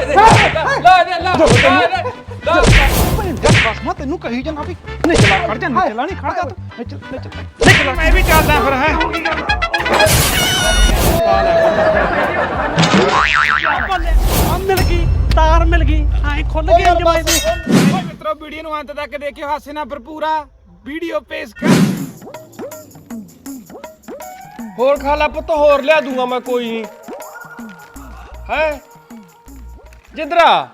ਲੈ ਦੇ ਲੈ ਦੇ ਲੈ ਲੈ ਜੱਟ ਬਸ ਮੈਂ ਤੈਨੂੰ ਕਹੀ ਜਾਣਾ ਵੀ ਨਹੀਂ ਚਲਾ ਖੜ ਜਾ ਨਹੀਂ ਚਲਾ ਨਹੀਂ ਖੜ ਜਾ ਤੂੰ। ਨਹੀਂ ਚੱਲ ਨਹੀਂ ਚੱਲ। ਨਹੀਂ ਚਲਾ ਮੈਂ ਵੀ ਚੱਲਦਾ ਫਿਰ ਹੈ। ਆ ਮਿਲ ਗਈ ਤਾਰ ਮਿਲ ਗਈ। ਐ ਖੁੱਲ ਗਈ ਜਮਾਈ ਦੀ। ਓਏ ਮਿੱਤਰੋ ਵੀਡੀਓ ਨੂੰ ਅੰਤ ਤੱਕ ਦੇਖਿਓ ਹਾਸੇ ਨਾਲ ਭਰਪੂਰਾ ਵੀਡੀਓ ਪੇਸ਼ ਕਰ। ਹੋਰ ਖਾ ਲਾ ਪੁੱਤ ਹੋਰ ਲਿਆ ਦੂੰਗਾ ਮੈਂ ਕੋਈ। ਨਹੀਂ ਹੈ? ਜਿੰਦਰਾ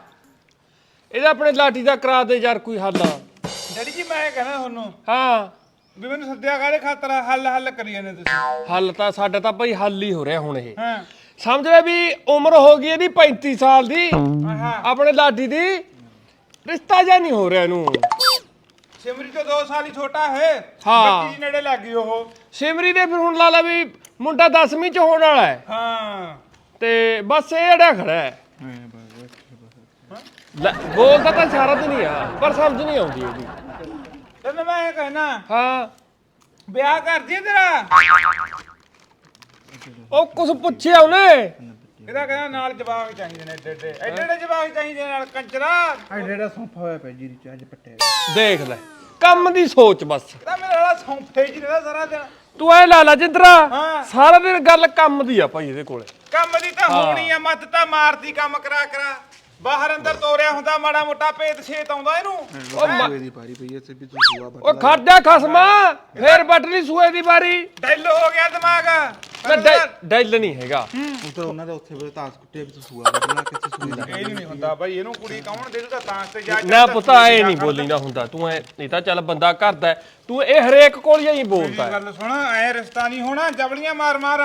ਇਹਦਾ ਆਪਣੇ ਲਾਠੀ ਦਾ ਕਰਾ ਦੇ ਯਾਰ ਕੋਈ ਹੱਲ। ਡੈਡੀ ਜੀ ਮੈਂ ਕਹਿੰਦਾ ਤੁਹਾਨੂੰ ਹਾਂ। ਵੀ ਮੈਨੂੰ ਸੱਦਿਆ ਕਾਹਦੇ ਖਾਤਰ ਆ? ਹੱਲ ਹੱਲ ਕਰੀ ਜਾਂਦੇ ਤੁਸੀਂ। ਹੱਲ ਤਾਂ ਸਾਡਾ ਤਾਂ ਭਾਈ ਹੱਲ ਹੀ ਹੋ ਰਿਹਾ ਹੁਣ ਇਹ। ਹਾਂ। ਸਮਝ ਲੈ ਵੀ ਉਮਰ ਹੋ ਗਈ ਇਹਦੀ 35 ਸਾਲ ਦੀ। ਆਹਾ। ਆਪਣੇ ਲਾਡੀ ਦੀ। ਰਿਸ਼ਤਾ ਜਾਂ ਨਹੀਂ ਹੋ ਰਿਹਾ ਇਹਨੂੰ। ਸਿਮਰੀ ਤੋਂ 2 ਸਾਲ ਹੀ ਛੋਟਾ ਹੈ। ਹਾਂ। ਬੱਤੀ ਨੇੜੇ ਲੱਗ ਗਈ ਉਹ। ਸਿਮਰੀ ਦੇ ਫਿਰ ਹੁਣ ਲਾ ਲਾ ਵੀ ਮੁੰਡਾ 10ਵੀਂ ਚ ਹੋਣ ਵਾਲਾ ਹੈ। ਹਾਂ। ਤੇ ਬਸ ਇਹ ਅੜਿਆ ਖੜਾ ਹੈ। ਲੈ, ਬੋਲਦਾ ਤਾਂ ਸਾਰਾ ਦਿਨ ਹੀ ਆ ਪਰ ਸਮਝ ਨਹੀਂ ਆਉਂਦੀ ਇਹਦੀ। ਤੈਨੂੰ ਮੈਂ ਇਹ ਕਹਿਣਾ ਹਾਂ। ਵਿਆਹ ਕਰ ਜੀ ਤੇਰਾ? ਉਹ ਕੁਝ ਪੁੱਛਿਆ ਉਹਨੇ? ਇਹਦਾ ਕਹਿੰਦਾ ਨਾਲ ਜਵਾਬ ਚਾਹੀਦੇ ਨੇ ਏਡੇ ਏਡੇ। ਏਡੇ ਏਡੇ ਜਵਾਬ ਚਾਹੀਦੇ ਨੇ ਨਾਲ ਜਿਹੜਾ ਸੌਂਫਾ ਹੋਇਆ ਪਿਆ ਜੀਰੀ ਚ ਅੱਜ ਪੱਟੇ ਦੇਖ ਲੈ ਕੰਮ ਦੀ ਸੋਚ ਬਸ। ਇਹਦਾ ਮੇਰਾ ਵਾਲਾ ਸੌਂਫੇ ਜੀ ਰਹਿੰਦਾ ਸਾਰਾ ਦਿਨ। ਤੂੰ ਐ ਲਾ ਲਾ ਜਿੰਦਰਾ ਹਾਂ। ਸਾਰਾ ਦਿਨ ਗੱਲ ਕੰਮ ਦੀ ਆ ਭਾਈ ਇਹਦੇ ਕੋਲੇ। ਕੰਮ ਦੀ ਤਾਂ ਹੋਣੀ ਆ ਮੱਤ ਤਾਂ ਮਾਰਦੀ ਕੰਮ ਕਰਾ ਕਰਾ। ਬਾਹਰ ਅੰਦਰ ਤੋਰਿਆ ਹੁੰਦਾ ਮਾੜਾ ਮੋਟਾ ਭੇਤ ਛੇਤ ਆਉਂਦਾ ਇਹਨੂੰ। ਉਹ ਮ- ਦੀ ਪਾਰੀ ਪਈ ਐ ਤੇ ਵੀ ਤੂੰ ਸੁਆ ਉਹ ਖੜ ਜਾ ਖਸਮਾ ਫੇਰ ਵੱਟ ਲਈ ਸੂਏ ਦੀ ਵਾਰੀ। ਡੈਲ ਹੋ ਗਿਆ ਦਿਮਾਗ। ਨਾ ਡੈ- ਡੈਲ ਨਹੀਂ ਹੈਗਾ। ਉਹ ਤਾਂ ਉਹਨਾਂ ਦੇ ਉੱਥੇ ਵੇ ਤਾਸ ਵੀ ਤੂੰ ਸੁਆ ਬਦਲਾ ਕਿੱਥੇ ਸੂਈ ਦਾ ਇਹ ਨਹੀਂ ਹੁੰਦਾ ਬਾਈ ਇਹਨੂੰ ਕੁੜੀ ਕੌਣ ਦੇ ਦੂਗਾ ਤਾਂ ਤੇ ਜਾ ਨਾ ਪੁੱਤਾ ਐ ਨਹੀਂ ਬੋਲੀਦਾ ਹੁੰਦਾ। ਤੂੰ ਐ ਨਹੀਂ ਤਾਂ ਚੱਲ ਬੰਦਾ ਕਰਦਾ ਹੈ। ਤੂੰ ਇਹ ਹਰੇਕ ਕੋਲ ਹੀ ਬੋਲਦਾ ਹੈ। ਗੱਲ ਸੁਣ ਐ ਰਿਸ਼ਤਾ ਨਹੀਂ ਹੋਣਾ ਜਬਲੀਆਂ ਮਾਰ ਮਾਰ।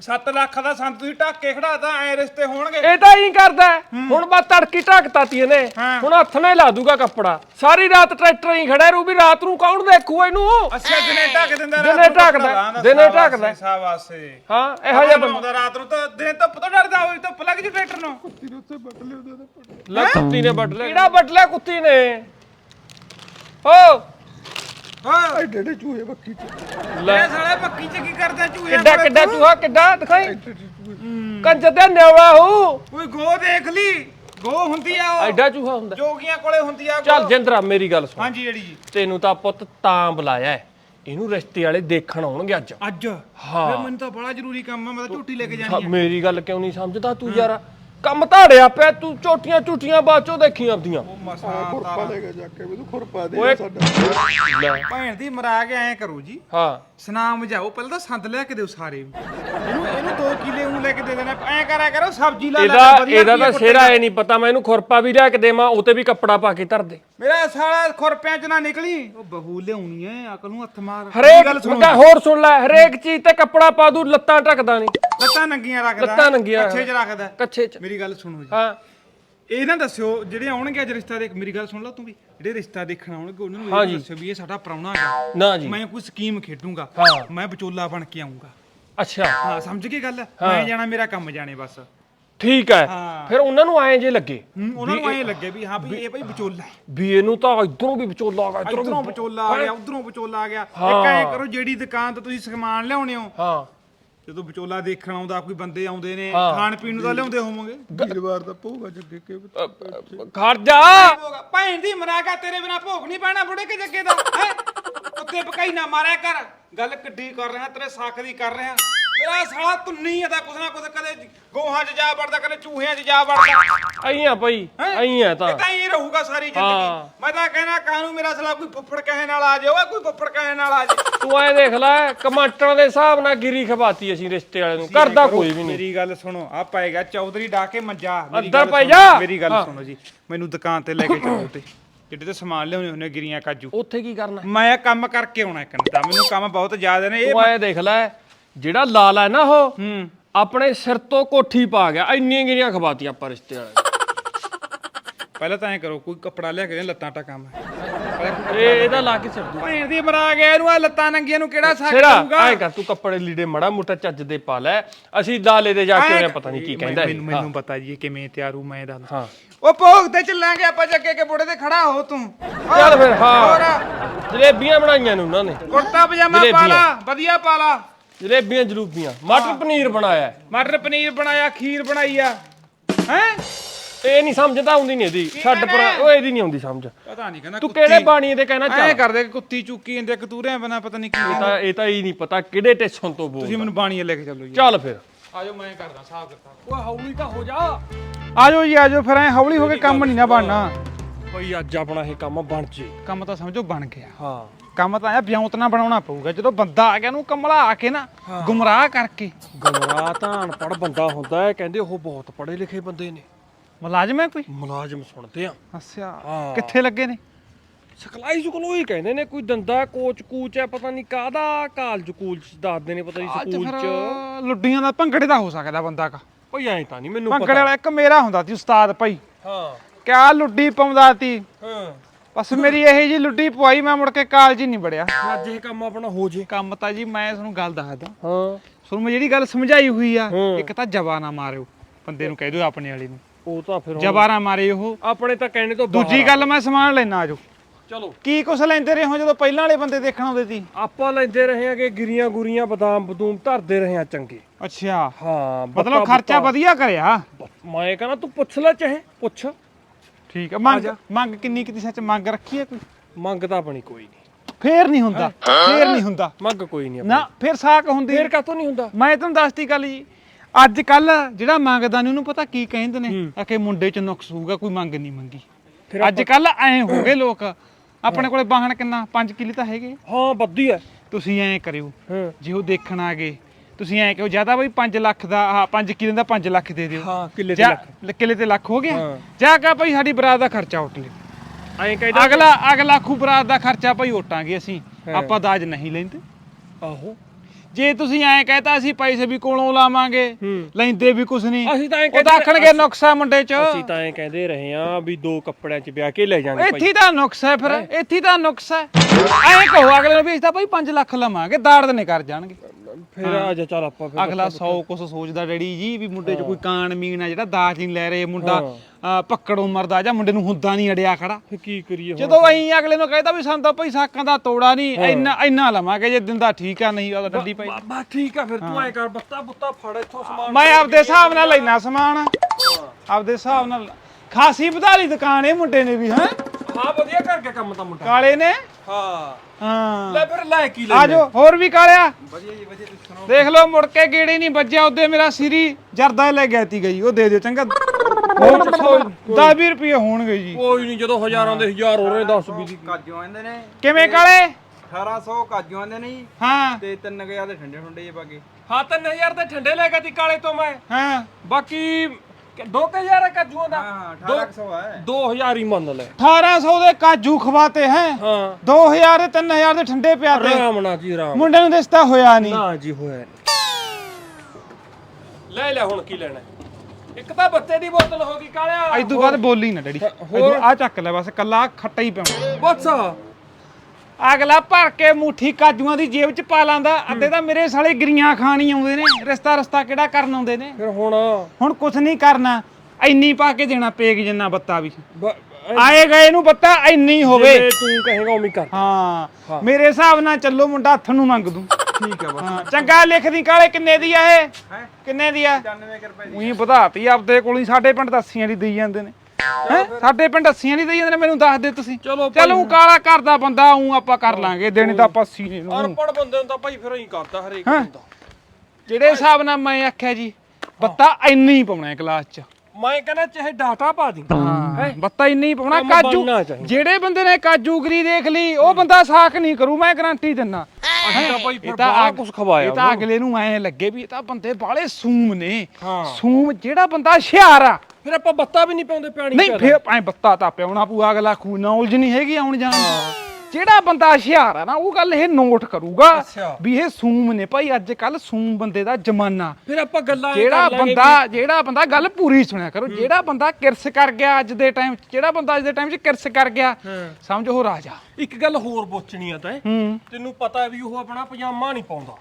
7 ਲੱਖ ਦਾ ਸੰਤ ਤੁਸੀਂ ਢੱਕ ਖੜਾਤਾ ਐ ਰਿਸ਼ਤੇ ਹੋਣਗੇ। ਇਹ ਤਾਂ ਹੀ ਕਰਦਾ ਹੈ। ਹੁਣ ਬਾ ਤੜਕੀ ਢੱਕਤਾ ਤੀ ਇਹਨੇ। ਹਾਂ। ਹੁਣ ਹੱਥ ਨਾਲ ਹੀ ਲਾ ਦੂਗਾ ਕੱਪੜਾ। ਸਾਰੀ ਰਾਤ ਟਰੈਕਟਰ ਹੀ ਖੜਾ ਰੂ ਵੀ ਰਾਤ ਨੂੰ ਕੌਣ ਦੇਖੂ ਇਹਨੂੰ? ਅੱਛਾ ਦਿਨੇ ਢੱਕ ਦਿੰਦਾ ਰਾਤ ਦਿਨੇ ਨੂੰ ਢੱਕਦਾ, ਲਾਉਂਦਾ, ਦਿਨੇ ਸਾਹ। ਵਾਸਤੇ, ਸਾਹ ਵਾਸਤੇ ਹਾਂ ਇਹੋ ਜਿਹਾ ਬੰਦਾ। ਰਾਤ ਨੂੰ ਤਾਂ ਦਿਨੇ ਧੁੱਪ ਤੋਂ ਡਰਦਾ ਹੋਈ ਧੁੱਪ ਲੱਗ ਜੂ ਟਰੈਕਟਰ ਨੂੰ। ਲੈ ਕੁੱਤੀ ਨੇ ਵੱਢ ਲਿਆ ਕਿਹੜਾ ਲਿਆ ਕੁੱਤੀ ਨੇ? ਓ! ਹਾਂ। ਡੇਡੇ ਚੂਹੇ ਬੱਕੀ ਚ। ਲੈ। ਇਹ ਸਾਲੇ ਪੱਕੀ ਚ ਕੀ ਕਰਦਾ ਚੂਹਿਆਂ ਕਿੱਡਾ ਕਿੱਡਾ ਤੂੰ? ਚੂਹਾ ਕਿੱਡਾ? ਦਿਖਾਈ। ਕੰਜ ਤੇ ਨਿਆਵਾ ਹੋ। ਓਏ ਗੋ ਦੇਖ ਲਈ। ਗੋ ਹੁੰਦੀ ਆ ਉਹ। ਐਡਾ ਚੂਹਾ ਹੁੰਦਾ। ਜੋਗੀਆਂ ਕੋਲੇ ਹੁੰਦੀ ਆ ਚੱਲ ਜਿੰਦਰਾ ਮੇਰੀ ਗੱਲ ਸੁਣ। ਹਾਂਜੀ ਜਿਹੜੀ ਜੀ। ਤੈਨੂੰ ਤਾਂ ਪੁੱਤ ਤਾਂ ਬੁਲਾਇਆ ਹੈ। ਇਹਨੂੰ ਰਿਸ਼ਤੇ ਵਾਲੇ ਦੇਖਣ ਆਉਣਗੇ ਅੱਜ। ਅੱਜ? ਹਾਂ। ਫਿਰ ਮੈਨੂੰ ਤਾਂ ਬੜਾ ਜ਼ਰੂਰੀ ਕੰਮ ਆ ਮੈਂ ਤਾਂ ਝੂਟੀ ਲੈ ਕੇ ਜਾਣੀ ਆ। ਮੇਰੀ ਗੱਲ ਕਿਉਂ ਨਹੀਂ ਸਮਝਦਾ ਤੂੰ ਯਾਰ? ਕੰਮ ਧਾੜਿਆ ਪਿਆ ਤੂੰ ਝੋਟੀਆਂ ਝੂਟੀਆਂ ਬਾਚੋ ਦੇਖੀ ਆਪਦੀਆਂ। ਉਹ ਮਸਾਂ ਖੁਰਪਾ ਤਾਰਾ ਲੈ ਕੇ ਜਾ ਕੇ ਵੀ ਤੂੰ ਖੁਰਪਾ ਦੇ ਓਏ। ਸਾਡਾ। ਭੈਣ ਦੀ ਮਰਾ ਕੇ ਐਂ ਕਰੋ ਜੀ। ਹਾਂ। ਸਨਾਮ ਜਾਓ ਪਹਿਲਾਂ ਤਾਂ ਸੰਦ ਲੈ ਕੇ ਦਿਓ ਸਾਰੇ। ਇਹਨੂੰ 2 ਕਿਲੇ ਉਹਨੂੰ ਲੈ ਕੇ ਦੇ ਦੇਣਾ। ਐਂ ਕਰਿਆ ਕਰੋ ਸਬਜ਼ੀ ਲਾ ਲਾ ਇਹਦਾ ਵਧੀਆ ਇਹਦਾ ਤਾਂ ਸਿਹਰਾ ਇਹ ਨਹੀਂ ਪਤਾ ਮੈਂ ਇਹਨੂੰ ਖੁਰਪਾ ਵੀ ਲਿਆ ਕੇ ਦੇਵਾਂ ਉਹ ਤੇ ਵੀ ਕੱਪੜਾ ਪਾ ਕੇ ਧਰ ਦੇ। ਮੇਰਾ ਸਾਲਾ ਖੁਰਪਿਆਂ ਚ ਨਾ ਨਿਕਲੀ। ਉਹ ਬਹੂ ਲਿਆਉਣੀ ਐ ਅਕਲ ਨੂੰ ਹੱਥ ਮਾਰ। ਹਰੇਕ ਗੱਲ ਸੁਣੋ। ਮੁੰਡਾ ਹੋਰ ਸੁਣ ਲੈ ਹਰੇਕ ਚੀਜ਼ ਤੇ ਕੱਪੜਾ ਪਾ ਦੂ ਲੱਤਾਂ ਢੱਕਦਾ ਨਹੀਂ। ਲੱਤਾਂ ਨੰਗੀਆਂ ਰੱਖਦਾ ਲੱਤਾਂ ਨੰਗੀਆਂ। ਕੱਛੇ ਚ ਰੱਖਦਾ। ਕੱਛੇ ਚ। ਮੇਰੀ ਗੱਲ ਸੁਣੋ ਜੀ। ਹਾਂ। ਇਹ ਨਾ ਦੱਸਿਓ ਜਿਹੜੇ ਆਉਣਗੇ ਅੱਜ ਰਿਸ਼ਤਾ ਦੇਖ ਮੇਰੀ ਗੱਲ ਸੁਣ ਲਓ ਤੂੰ ਵੀ। ਜਿਹੜੇ ਰਿਸ਼ਤਾ ਦੇਖਣ ਆਉਣਗੇ ਉਹਨਾਂ ਨੂੰ ਇਹ। ਦੱਸਿਓ ਵੀ ਇਹ ਸਾਡਾ ਪ੍ਰਾਹੁਣਾ ਹੈਗਾ। ਨਾ ਜੀ। ਮੈਂ ਕੋਈ ਸਕੀਮ ਖੇਡੂੰਗਾ। ਹਾਂ। ਮੈਂ ਵਿਚੋਲਾ ਬਣ ਕੇ ਆਉਂਗਾ ਅੱਛਾ। ਹਾਂ ਸਮਝ ਗਏ ਗੱਲ? ਮੈਂ ਜਾਣਾ ਮੇਰਾ ਕੰਮ ਜਾਣੇ ਬਸ। ਠੀਕ ਹੈ। ਹਾਂ। ਫਿਰ ਉਹਨਾਂ ਨੂੰ ਐਂ ਜੇ ਲੱਗੇ। ਹੂੰ, ਉਹਨਾਂ ਨੂੰ ਐਂ ਲੱਗੇ ਵੀ ਹਾਂ ਵੀ ਇਹ ਭਾਈ ਵਿਚੋਲਾ ਹੈ। ਵੀ ਇਹਨੂੰ ਤਾਂ ਇਧਰੋਂ ਵੀ ਵਿਚੋਲਾ ਆ ਗਿਆ ਇਧਰੋਂ ਇਧਰੋਂ ਵੀ ਵਿਚੋਲਾ ਆ ਗਿਆ ਉਧਰੋਂ ਵਿਚੋਲਾ ਆ ਗਿਆ। ਇੱਕ। ਐਂ ਕਰੋ ਜਿਹੜੀ ਦੁਕਾਨ ਤੋਂ ਤੁਸੀਂ ਸਮਾਨ ਲਿਆਉਣੇ ਹੋ ਹਾਂ। ਜਦੋਂ ਵਿਚੋਲਾ ਦੇਖਣ ਆਉਂਦਾ ਕੋਈ ਬੰਦੇ ਆਉਂਦੇ ਨੇ। ਖਾਣ ਪੀਣ ਨੂੰ ਤਾਂ ਲਿਆਉਂਦੇ ਹੋਵੋਗੇ। ਵੀਰਵਾਰ ਦਾ ਭੋਗਾ ਜੱਗੇ ਕੇ ਖੜ ਜਾ। ਭੈਣ ਦੀ ਮਰਾਗਾ ਤੇਰੇ ਬਿਨਾ ਭੋਗ ਨਹੀਂ ਪੈਣਾ ਬੁੜੇ ਕੇ ਜੱਗੇ ਦਾ ਹੈ? ਉੱਤੇ ਪਕਾਈ ਨਾ ਮਾਰਿਆ ਕਰ। ਗੱਲ ਕਿੱਡੀ ਕਰ ਰਿਹਾ ਤੇਰੇ ਸਾਖ ਦੀ ਕਰ ਰਿਹਾ। ਮੇਰਾ ਸਾਲਾ ਤੁੰਨੀ ਤਾਂ ਕੁਛ ਨਾ ਕੁਛ ਕਦੇ ਗੋਹਾਂ 'ਚ ਜਾ ਵੜਦਾ ਕਦੇ ਚੂਹਿਆਂ 'ਚ ਜਾ ਵੜਦਾ। ਅਈ ਆ ਭਾਈ ਹੈਂ? ਅਈ ਆ ਤਾਂ ਤਾਂ ਹੀ ਰਹੂਗਾ ਸਾਰੀ ਹਾਂ। ਜ਼ਿੰਦਗੀ ਮੈਂ ਤਾਂ ਕਹਿਣਾ ਕਾਹਨੂੰ ਮੇਰਾ ਸਾਲਾ ਕੋਈ ਫੁੱਫੜ ਕਹੇ ਨਾਲ ਆ ਜਾਓ ਕੋਈ ਫੁੱਫੜ ਕਹੇ ਨਾਲ ਆ ਜਾਓ ਤੂੰ ਐ ਦੇਖ ਲੈ ਕਮਾਂਟਰਾਂ ਦੇ ਹਿਸਾਬ ਨਾਲ ਗਿਰੀ ਖਵਾਤੀ ਅਸੀਂ ਰਿਸ਼ਤੇ ਵਾਲੇ ਨੂੰ। ਕਰਦਾ ਕੋਈ ਵੀ ਨਹੀਂ। ਮੇਰੀ ਗੱਲ ਸੁਣੋ ਆ ਪਾਏਗਾ ਚੌਧਰੀ ਡਾ ਕੇ ਮੰਜਾ। ਮੇਰੀ ਅੰਦਰ ਗੱਲ ਪੈ ਸੁਣੋ, ਜਾ। ਮੇਰੀ ਗੱਲ ਹਾਂ। ਸੁਣੋ ਜੀ। ਮੈਨੂੰ ਦੁਕਾਨ ਤੇ ਲੈ ਕੇ ਚੱਲੋ ਤੇ। ਜਿਹੜੇ ਤੇ ਸਮਾਨ ਲਿਆਉਣੇ ਹੁੰਦੇ ਗਿਰੀਆਂ ਕਾਜੂ। ਉੱਥੇ ਕੀ ਕਰਨਾ? ਮੈਂ ਕੰਮ ਕਰਕੇ ਆਉਣਾ ਇੱਕ ਨਾ ਮੈਨੂੰ ਕੰਮ ਬਹੁਤ ਜ਼ਿਆਦਾ ਨੇ ਇਹ ਤੂੰ ਐ ਦੇਖ ਲੈ ਜਿਹੜਾ ਲਾਲ ਹੈ ਨਾ ਉਹ ਹੂੰ। ਆਪਣੇ ਸਿਰ ਤੋਂ ਕੋਠੀ ਪਾ ਗਿਆ ਇੰਨੀਆਂ ਗਿਰੀਆਂ ਖਵਾਤੀਆਂ ਆਪਾਂ ਰਿਸ਼ਤੇ ਵਾਲੇ ਨੂੰ। ਪਹਿਲਾਂ ਤਾਂ ਐ ਕਰੋ ਕੋਈ ਕੱਪੜਾ ਲਿਆ ਕੇ ਦੇ ਲੱਤਾਂ ਟਾ ਕੰਮ ਹੈ। ਇਹ ਇਹਦਾ ਲਾ ਕੇ ਸਿਰ ਭੈਣ ਦੀ ਮਰਾ ਗਿਆ ਇਹਨੂੰ ਆ ਲੱਤਾਂ ਨੰਗੀਆਂ ਨੂੰ ਕਿਹੜਾ ਸਾਕ ਸਿਰਾ ਦਊਗਾ? ਐ ਕਰ ਤੂੰ ਕੱਪੜੇ ਲੀੜੇ ਮੜਾ ਮੋਟਾ ਚੱਜ ਦੇ ਪਾ ਲੈ। ਅਸੀਂ ਲਾਲੇ ਦੇ ਜਾ ਕੇ ਉਹਨੇ ਪਤਾ ਨਹੀਂ ਕੀ ਕਹਿੰਦਾ ਇਹ। ਮੈਨੂੰ ਮੈਨੂੰ ਪਤਾ ਜੀ ਇਹ ਕਿਵੇਂ ਤਿਆਰੂ ਮੈਂ ਦੱਸ ਹਾਂ। ਉਹ ਭੋਗ ਤੇ ਚੱਲਾਂਗੇ ਆਪਾਂ ਜੱਗੇ ਕੇ ਬੁੜੇ ਤੇ ਖੜਾ ਹੋ ਤੂੰ। ਚੱਲ ਫਿਰ ਹੋਰ। ਹਾਂ ਜਲੇਬੀਆਂ ਬਣਾਈਆਂ ਨੇ ਉਹਨਾਂ ਨੇ। ਕੁੜਤਾ ਪਜਾਮਾ ਜਲੇਬੀਆਂ। ਪਾ ਲਾ ਵਧੀਆ ਪਾ ਲਾ। ਜਲੇਬੀਆਂ ਜਲੂਬੀਆਂ। ਮਟਰ ਪਨੀਰ ਬਣਾਇਆ। ਮਟਰ ਪਨੀਰ ਬਣਾਇਆ ਖੀਰ ਬਣਾਈ ਆ। ਹੈ? ਇਹ ਨਹੀਂ ਸਮਝਦਾ ਆਉਂਦੀ ਨਹੀਂ ਇਹਦੀ। ਛੱਡ ਪਰ ਉਹ ਇਹਦੀ ਨਹੀਂ ਆਉਂਦੀ ਸਮਝ। ਪਤਾ ਨਹੀਂ ਕਹਿੰਦਾ ਤੂੰ ਕਿਹੜੇ ਬਾਣੀ ਦੇ ਕਹਿਣਾ ਐ ਚਾਹ ਕਰਦੇ ਕਿ ਕੁੱਤੀ ਚੁੱਕੀ ਜਾਂਦੇ ਕਤੂਰਿਆਂ ਬਣਾ ਪਤਾ ਨਹੀਂ ਕੀ ਇਹ ਤਾਂ ਇਹ ਤਾਂ ਹੀ ਨਹੀਂ ਪਤਾ ਕਿਹੜੇ ਟੈਸ਼ਨ ਤੋਂ ਤੁਸੀਂ ਬੋਲ ਮੈਨੂੰ ਬਾਣੀ ਲੈ ਕੇ ਚੱਲੋ ਜੀ। ਚੱਲ ਫਿਰ। ਆਜੋ ਮੈਂ ਕਰਦਾ ਸਾਫ਼ ਕਰਤਾ ਓਏ ਹੌਲੀ ਤਾਂ ਹੋ ਜਾ। ਆਜੋ ਜੀ ਆਜੋ ਫਿਰ ਐ ਹੌਲੀ ਹੋ ਕੇ ਕੰਮ ਨਹੀਂ ਨਾ ਬਣਨਾ। ਬਈ ਅੱਜ ਆਪਣਾ ਇਹ ਕੰਮ ਬਣ ਜੇ। ਕੰਮ ਤਾਂ ਸਮਝੋ ਬਣ ਗਿਆ। ਹਾਂ। ਕੰਮ ਤਾਂ ਆ ਵਿਉਂਤਨਾ ਬਣਾਉਣਾ ਪਊਗਾ। ਜਦੋਂ ਬੰਦਾ ਆ ਗਿਆ ਨੂੰ ਕਮਲਾ ਆ ਕੇ ਨਾ ਗੁੰਮਰਾਹ ਕਰਕੇ। ਗਮਰਾ ਤਾਂ ਅਨਪੜ ਬੰਦਾ ਹੁੰਦਾ ਹੈ ਕਹਿੰਦੇ ਉਹ ਬਹੁਤ ਪੜ੍ਹੇ ਲਿਖੇ ਬੰਦੇ ਨੇ। ਮੁਲਾਜ਼ਮ ਹੈ ਕੋਈ? ਮੁਲਾਜ਼ਮ ਸੁਣਦੇ ਆ। ਅੱਛਾ। ਹਾਂ। ਕਿੱਥੇ ਲੱਗੇ ਨੇ? ਸਿਖਲਾਈ ਸੁਖਲੂ ਹੀ ਕਹਿੰਦੇ ਨੇ ਕੋਈ ਦੰਦਾ ਕੋਚ ਕੂਚ ਹੈ ਪਤਾ ਨਹੀਂ ਕਾਹਦਾ ਕਾਲਜ ਕੂਲ ਚ ਦੱਸਦੇ ਨੇ ਪਤਾ ਨਹੀਂ ਅੱਜ ਸਕੂਲ ਫਿਰ ਚ। ਲੁੱਡੀਆਂ ਦਾ ਭੰਗੜੇ ਦਾ ਹੋ ਸਕਦਾ ਬੰਦਾ ਕਾ। ਓਏ ਐਂ ਤਾਂ ਨਹੀਂ ਮੈਨੂੰ ਭੰਗੜੇ ਪਤਾ। ਵਾਲਾ ਇੱਕ ਮੇਰਾ ਹੁੰਦਾ ਸੀ ਉਸਤਾਦ ਭਾਈ। ਹਾਂ। ਕਿਆ ਲੁੱਡੀ ਪਾਉਂਦਾ ਸੀ। ਹਾਂ। ਬਸ ਮੇਰੀ ਇਹੀ ਜੀ ਲੁੱਡੀ ਪਵਾਈ ਮੈਂ ਮੁੜ ਕੇ ਕਾਲਜ ਹੀ ਨਹੀਂ ਵੜਿਆ। ਅੱਜ ਇਹ ਕੰਮ ਆਪਣਾ ਹੋ ਜੇ। ਕੰਮ ਤਾਂ ਜੀ ਮੈਂ ਤੁਹਾਨੂੰ ਗੱਲ ਦੱਸਦਾ। ਹਾਂ। ਤੁਹਾਨੂੰ ਮੈਂ ਜਿਹੜੀ ਗੱਲ ਸਮਝਾਈ ਹੋਈ ਆ ਹੂੰ। ਇੱਕ ਤਾਂ ਜਵਾ ਨਾ ਮਾਰਿਓ ਬੰਦੇ ਨੂੰ ਕਹਿ ਦਿਓ ਆਪਣੇ ਵਾਲੀ ਨੂੰ। ਉਹ ਤਾਂ ਫਿਰ ਹੁਣ- ਮਾਰੇ ਉਹ। ਆਪਣੇ ਤਾਂ ਕਹਿਣੇ ਤੋਂ ਦੂਜੀ ਗੱਲ ਮੈਂ ਸਮਾਨ ਲੈਣਾ ਆਜੋ। ਚਲੋ। ਕੀ ਕੁਛ ਲੈਂਦੇ ਰਹੇ ਹੋ ਜਦੋਂ ਪਹਿਲਾਂ ਵਾਲੇ ਬੰਦੇ ਦੇਖਣ ਆਉਂਦੇ ਸੀ? ਆਪਾਂ ਲੈਂਦੇ ਰਹੇ ਆਗੇ ਗਿਰੀਆਂ ਗੁਰੀਆਂ ਬਦਾਮ ਬਦੂਮ ਧਰਦੇ ਰਹੇ ਆ ਚੰਗੇ। ਅੱਛਾ। ਹਾਂ ਮਤਲਬ ਬੱਤਾ- ਖਰਚਾ ਬੱਤਾ। ਵਧੀਆ ਕਰਿਆ? ਮੈਂ ਕਹਿੰਦਾ ਤੂੰ ਪੁੱਛ ਲੈ ਚਾਹੇ ਪੁੱਛ। ਠੀਕ ਆ ਮੰਗ ਮੰਗ ਕਿੰਨੀ ਕਿਤੇ ਸੱਚ ਮੰਗ ਰੱਖੀ ਹੈ ਕੋਈ? ਮੰਗਦਾ ਆਪਣੀ ਕੋਈ ਨਹੀਂ। ਫੇਰ ਨਹੀਂ ਹੁੰਦਾ ਫੇਰ ਨਹੀਂ ਹੁੰਦਾ। ਮੰਗ ਕੋਈ ਨਹੀਂ ਨਾ ਫੇਰ ਸਾਕ ਹੁੰਦੀ। ਫੇਰ ਕਾਤੋਂ ਨਹੀਂ ਹੁੰਦਾ? ਮੈਂ ਤੁਹਾਨੂੰ ਦੱਸਤੀ ਗੱਲ ਜੀ ਅੱਜ ਕੱਲ ਜਿਹੜਾ ਮੰਗਦਾ ਨਹੀਂ ਉਹਨੂੰ ਪਤਾ ਕੀ ਕਹਿੰਦੇ ਨੇ? ਆਖੇ ਮੁੰਡੇ ਚ ਨੁਕਸ ਹੋਊਗਾ ਕੋਈ ਮੰਗ ਨਹੀਂ ਮੰਗੀ। ਅੱਜ ਕੱਲ ਐ ਹੋ ਗਏ ਲੋਕ। ਆਪਣੇ ਕੋਲੇ ਵਾਹਣ ਕਿੰਨਾ? 5 ਕਿੱਲੇ ਤਾਂ ਹੈਗੇ ਹਾਂ ਬੱਦੀ ਹੈ ਤੁਸੀਂ ਐ ਕਰਿਓ ਜੇ ਉਹ ਦੇਖਣ ਆ ਗਏ ਤੁਸੀਂ ਐ ਕਹੋ ਜ਼ਿਆਦਾ ਬਈ 5 ਲੱਖ ਦਾ ਆਹ 5 ਕਿੱਲੇ ਦਾ 5 ਲੱਖ ਦੇ ਦਿਓ। ਹਾਂ ਕਿੱਲੇ ਤੇ ਲੱਖ। ਕਿੱਲੇ ਤੇ ਲੱਖ ਹੋ ਗਿਆ। ਜਾ ਕੇ ਭਾਈ ਸਾਡੀ ਬਰਾਤ ਦਾ ਖਰਚਾ ਉੱਟ ਲਿਓ ਐਂ ਕਹਿੰਦਾ ਅਗਲਾ ਅਗਲਾ ਖੂ ਬਰਾਤ ਦਾ ਖਰਚਾ ਭਾਈ ਉਟਾਂਗੇ ਅਸੀਂ। ਆਪਾਂ ਦਾਜ ਨਹੀਂ ਲੈਂਦੇ। ਆਹੋ। ਜੇ ਤੁਸੀਂ ਐਂ ਕਹਤਾ ਅਸੀਂ ਪੈਸੇ ਵੀ ਕੋਲੋਂ ਲਾਵਾਂਗੇ। ਲੈਂਦੇ ਵੀ ਕੁਛ ਨਹੀਂ। ਅਸੀਂ ਤਾਂ ਐਂ ਉਹ ਤਾਂ ਕਹਿੰਦੇ ਆਖਣਗੇ ਨੁਕਸਾ ਮੁੰਡੇ ਚ। ਅਸੀਂ ਤਾਂ ਐਂ ਕਹਿੰਦੇ ਰਹੇ ਆ ਵੀ ਦੋ ਕੱਪੜਿਆਂ 'ਚ ਵਿਆਹ ਕੇ ਲੈ ਜਾਾਂਗੇ ਭਾਈ। ਇੱਥੇ ਤਾਂ ਨੁਕਸ ਹੈ ਫਿਰ ਇੱਥੇ ਤਾਂ ਨੁਕਸ ਹੈ। ਐਂ ਕਹੋ ਅਗਲੇ ਨੂੰ ਵੀ ਅਸੀਂ ਤਾਂ ਭਾਈ 5 ਲੱਖ ਲਵਾਂਗੇ ਦਾੜ ਦੇ ਕਰ ਜਾਣਗੇ। ਫਿਰ ਆ ਜਾ ਚੱਲ ਆਪਾਂ ਫਿਰ ਅਗਲਾ 100 ਕੁਛ ਸੋਚਦਾ ਡੈਡੀ ਜੀ ਵੀ ਮੁੰਡੇ 'ਚ ਕੋਈ ਕਾਣ ਮੀਨ ਆ ਜਿਹੜਾ ਦਾਜ ਨਹੀਂ ਲੈ ਰਹੇ ਮੁੰਡਾ ਅਹ, ਪੱਕੜ ਉਮਰ ਦਾ ਜਾਂ ਮੁੰਡੇ ਨੂੰ ਹੁੰਦਾ ਨਹੀਂ ਅੜਿਆ ਖੜਾ। ਫਿਰ ਕੀ ਕਰੀਏ ਹੁਣ ਜਦੋਂ ਅਸੀਂ ਅਗਲੇ ਨੂੰ ਕਹਿੰਦਾ ਵੀ ਸਾਨੂੰ ਤਾਂ ਭਾਈ ਸਾਕਾਂ ਦਾ ਤੋੜਾ ਨਹੀਂ ਇੰਨਾ ਇੰਨਾ ਲਵਾਂਗੇ ਜੇ ਦਿੰਦਾ ਠੀਕ ਆ ਨਹੀਂ ਉਹਦਾ ਡੰਡੀ ਪਈ। ਬਾਬਾ ਠੀਕ ਆ ਫਿਰ ਤੂੰ ਐਂ ਕਰ ਬੱਤਾ ਬੁੱਤਾ ਫੜ ਇੱਥੋਂ ਸਮਾਨ ਮੈਂ ਆਪਦੇ ਹਿਸਾਬ ਨਾਲ ਲੈਣਾ ਸਮਾਨ। ਆਪਦੇ ਹਿਸਾਬ ਨਾਲ। ਖਾਸੀ ਵਧਾ ਲਈ ਦੁਕਾਨ ਇਹ ਮੁੰਡੇ ਨੇ ਵੀ ਹੈ? ਹਾਂ ਵਧੀਆ ਕਰ ਗਿਆ ਕੰਮ ਤਾਂ ਮੁੰਡਾ। ਕਾਲੇ ਨੇ? ਹਾਂ। ਹਾਂ। ਲੈ ਫਿਰ ਲੈ ਕੀ ਲੈ ਆਜੋ ਹੋਰ ਵੀ ਕਾਲਿਆ। ਵਧੀਆ ਜੀ ਵਧੀਆ ਤੁਸੀਂ ਸੁਣਾਓ? ਦੇਖ ਲਓ ਮੁੜ ਕੇ ਗੇੜੇ ਨਹੀਂ ਵੱਜਿਆ ਉਹਦੇ ਮੇਰਾ ਸਿਰੀ ਜਰਦਾ ਲੈ ਗਿਆ ਤੀ ਗਈ ਉਹ ਦੇ ਦਿਓ ਚੰਗਾ। ਹੋਰ 10 ਰੁਪਏ ਹੋਣਗੇ ਜੀ। ਕੋਈ ਨਹੀਂ ਜਦੋਂ ਹਜ਼ਾਰਾਂ ਦੇ ਹਜ਼ਾਰ ਹੋ ਰਹੇ 10 20 ਦੀ। ਕਾਜੂ ਆਂਦੇ ਨੇ। ਕਿਵੇਂ ਕਾਲੇ? 1800 ਕਾਜੂ ਆਂਦੇ ਨੇ ਜੀ। ਹਾਂ। ਤੇ 3000 ਦੇ ਠੰਡੇ ਠੰਡੇ ਜੇ ਬਾਕੀ ਹਾਂ 3000 ਦੇ ਠੰਡੇ ਲੈ ਕੇ ਤੀ ਕਾਲੇ ਤੋਂ ਮੈਂ। ਹਾਂ। ਬਾਕੀ 2000 ਕੱਜੂਆਂ ਦਾ? ਹਾਂ 1800 ਹੈ। 2000 ਹੀ ਮੰਨ ਲੈ। 1800 ਦੇ ਕਾਜੂ ਖਵਾਤੇ ਹੈ? ਹਾਂ। 2000 ਦੇ 3000 ਦੇ ਠੰਡੇ ਪਿਆਤੇ। ਰਾਮ ਨਾ ਜੀ ਰਾਮ ਮੁੰਡੇ ਨੂੰ ਦਿਸਤਾ ਹੋਇਆ ਨਹੀਂ ਨਾ ਜੀ ਹੋਇਆ ਨੀ। ਲੈ ਲੈ ਹੁਣ ਕੀ ਲੈਣਾ? ਇੱਕ ਤਾਂ ਬੱਤੇ ਦੀ ਬੋਤਲ ਹੋ ਗਈ ਕਾਲਿਆ। ਐਦੂ ਬਾਅਦ ਬੋਲੀ ਨਾ ਡੈਡੀ। ਹੋਰ? ਆ ਚੱਕ ਲੈ ਬਸ ਕੱਲਾ ਖੱਟਾ ਹੀ ਪਿਆ ਬਸ ਅਗਲਾ ਭਰ ਕੇ ਮੁੱਠੀ ਕਾਜੂਆਂ ਦੀ ਜੇਬ ਚ ਪਾ ਲਾਂਦਾ। ਅੱਧੇ ਤਾਂ ਮੇਰੇ ਸਾਲੇ ਗਰੀਆਂ ਖਾਣ ਹੀ ਆਉਂਦੇ ਨੇ। ਰਿਸ਼ਤਾ ਰਸਤਾ ਕਿਹੜਾ ਕਰਨ ਆਉਂਦੇ ਨੇ? ਫਿਰ ਹੁਣ? ਹੁਣ ਕੁਛ ਨਹੀਂ ਕਰਨਾ। ਇੰਨੀ ਪਾ ਕੇ ਦੇਣਾ ਪੇਗ ਜਿੰਨਾ ਬੱਤਾ ਵੀ। ਬ- ਆਏ ਗਏ ਨੂੰ ਬੱਤਾ ਇੰਨੀ ਹੋਵੇ। ਜਿਵੇਂ ਤੂੰ ਕਹੇਗਾ ਉਵੇਂ ਹੀ ਕਰ। ਹਾਂ। ਮੇਰੇ ਹਿਸਾਬ ਨਾਲ ਚੱਲੋ ਮੁੰਡਾ ਹੱਥ ਨੂੰ ਮੰਗ ਦੂੰ। ਠੀਕ ਹੈ ਬਸ। ਚੰਗਾ ਲਿਖਦੀ ਕਾਲੇ ਕਿੰਨੇ ਦੀ ਆ ਇਹ? ਕਿੰਨੇ ਦੀ ਆ? 95 ਰੁਪਏ ਦੀ ਉਹੀ ਵਧਾਤੀ ਆਪਦੇ ਕੋਲ ਹੀ ਸਾਡੇ ਪਿੰਡ ਦੱਸੀਆਂ ਦੀ ਦੇਈ ਜਾਂਦੇ ਨੇ। ਹੈਂ? ਸਾਡੇ ਪਿੰਡ ਅੱਸੀਆਂ ਦੀ ਦੇਈ ਜਾਂਦੇ ਨੇ ਮੈਨੂੰ ਦੱਸ ਦੇ ਤੁਸੀਂ। ਚਲੋ ਭਾਈ। ਚਲੋ ਕਾਲਾ ਕਰਦਾ ਬੰਦਾ ਉਂ ਆਪਾਂ ਕਰ ਲਾਂਗੇ ਦੇਣੇ ਤਾਂ ਆਪਾਂ ਸੀ ਨੂੰ ਅਨਪੜ ਬੰਦੇ ਨੂੰ ਤਾਂ ਭਾਈ ਫਿਰ ਹੀ ਕਰਦਾ ਹਰੇਕ ਬੰਦਾ। ਜਿਹੜੇ ਹਿਸਾਬ ਨਾਲ ਮੈਂ ਆਖਿਆ ਜੀ ਬੱਤਾ ਇੰਨੀ ਹੀ ਪਾਉਣਾ ਹੈ ਕਲਾਸ 'ਚ। ਮੈਂ ਕਹਿੰਦਾ ਚਾਹੇ ਡਾਟਾ ਪਾ ਦੀ। ਹਾਂ ਬੱਤਾ ਇੰਨੀ ਹੀ ਪਾਉਣਾ। ਕੰਮ ਕਾਜੂ ਬਣਨਾ ਚਾਹੀਦਾ। ਜਿਹੜੇ ਬੰਦੇ ਨੇ ਕਾਜੂਗਰੀ ਦੇਖ ਲਈ ਉਹ ਬੰਦਾ ਸਾਖ ਨਹੀਂ ਕਰੂ ਮੈਂ ਗਾਰੰਟੀ ਦਿੰਨਾ। ਅਸੀਂ ਤਾਂ ਭਾਈ ਫਿਰ ਇਹ ਤਾਂ ਬਾਹਲਾ ਅਗ- ਕੁਝ ਖਵਾਇਆ ਇਹ ਤਾਂ ਅਗਲੇ ਨੂੰ ਐ ਲੱਗੇ ਵੀ ਇਹ ਤਾਂ ਬੰਦੇ ਬਾਲੇ ਸੂਮ ਨੇ। ਹਾਂ। ਸੂਮ ਜਿਹੜਾ ਬੰਦਾ ਹੁਸ਼ਿਆਰ ਆ। ਫਿਰ ਆਪਾਂ ਬੱਤਾ ਵੀ ਨਹੀਂ ਪਾਉਂਦੇ ਪਾਣੀ ਨਹੀਂ ਫੇਰ ਐ ਬੱਤਾ ਤਾਂ ਪਿਆਉਣਾ ਪੂ ਅਗਲਾ ਖੂ ਨੌਲੇਜ ਨਹੀਂ ਹੈਗੀ ਆਉਣ ਜਾਣ। ਜਿਹੜਾ ਬੰਦਾ ਹੁਸ਼ਿਆਰ ਆ ਨਾ ਉਹ ਗੱਲ ਇਹ ਨੋਟ ਕਰੂਗਾ। ਵੀ ਇਹ ਸੂਮ ਨੇ ਭਾਈ ਅੱਜ ਕੱਲ ਸੂਮ ਬੰਦੇ ਦਾ ਜ਼ਮਾਨਾ। ਫਿਰ ਆਪਾਂ ਗੱਲਾਂ ਇਹ ਜਿਹੜਾ ਬੰਦਾ ਜਿਹੜਾ ਬੰਦਾ ਗੱਲ ਪੂਰੀ ਸੁਣਿਆ ਕਰੋ ਜਿਹੜਾ ਬੰਦਾ ਕਿਰਸ ਕਰ ਗਿਆ ਅੱਜ ਦੇ ਟਾਈਮ ਜਿਹੜਾ ਬੰਦਾ ਅੱਜ ਦੇ ਟਾਈਮ 'ਚ ਕਿਰਸ ਕਰ ਗਿਆ ਸਮਝ ਉਹ ਰਾਜਾ। ਇੱਕ ਗੱਲ ਹੋਰ ਪੁੱਛਣੀ ਆ ਤਾਂ। ਤੈਨੂੰ ਪਤਾ ਵੀ ਉਹ ਆਪਣਾ ਪਜਾਮਾ ਨਹੀਂ ਪਾਉਂਦਾ।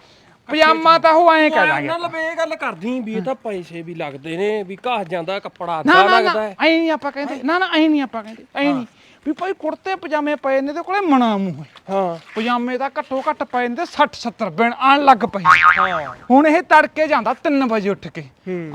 ਪਜਾਮਾ ਤਾਂ ਉਹ ਐਂ ਕਹਿ ਦਾਂਗੇ। ਲਵੇ ਇਹ ਗੱਲ ਕਰਦੀ ਵੀ ਇਹ ਤਾਂ ਪੈਸੇ ਵੀ ਲੱਗਦੇ ਨੇ ਵੀ ਘਾਹ ਜਾਂਦਾ ਕੱਪੜਾ ਨਾ ਲੱਗਦਾ ਹੈ। ਐਂ ਨਹੀਂ ਆਪਾਂ ਕਹਿੰਦੇ ਨਾ ਨਾ ਐਂ ਨਹੀਂ ਆਪਾਂ ਕਹਿੰਦੇ ਐਂ ਨਹੀਂ ਵੀ ਭਾਈ ਕੁੜਤੇ ਪਜਾਮੇ ਪਏ ਨੇ ਤੇ ਕੋਲੇ ਮਣਾ ਮੂੰਹ। ਹੈ। ਹਾਂ ਪਜਾਮੇ ਤਾਂ ਘੱਟੋ ਘੱਟ ਪਏ ਨੇ 60 70 ਬਿਨ ਆਣ ਲੱਗ ਪਏ। ਹਾਂ। ਹੁਣ ਇਹ ਤੜਕੇ ਜਾਂਦਾ 3 ਵਜੇ ਉੱਠ ਕੇ।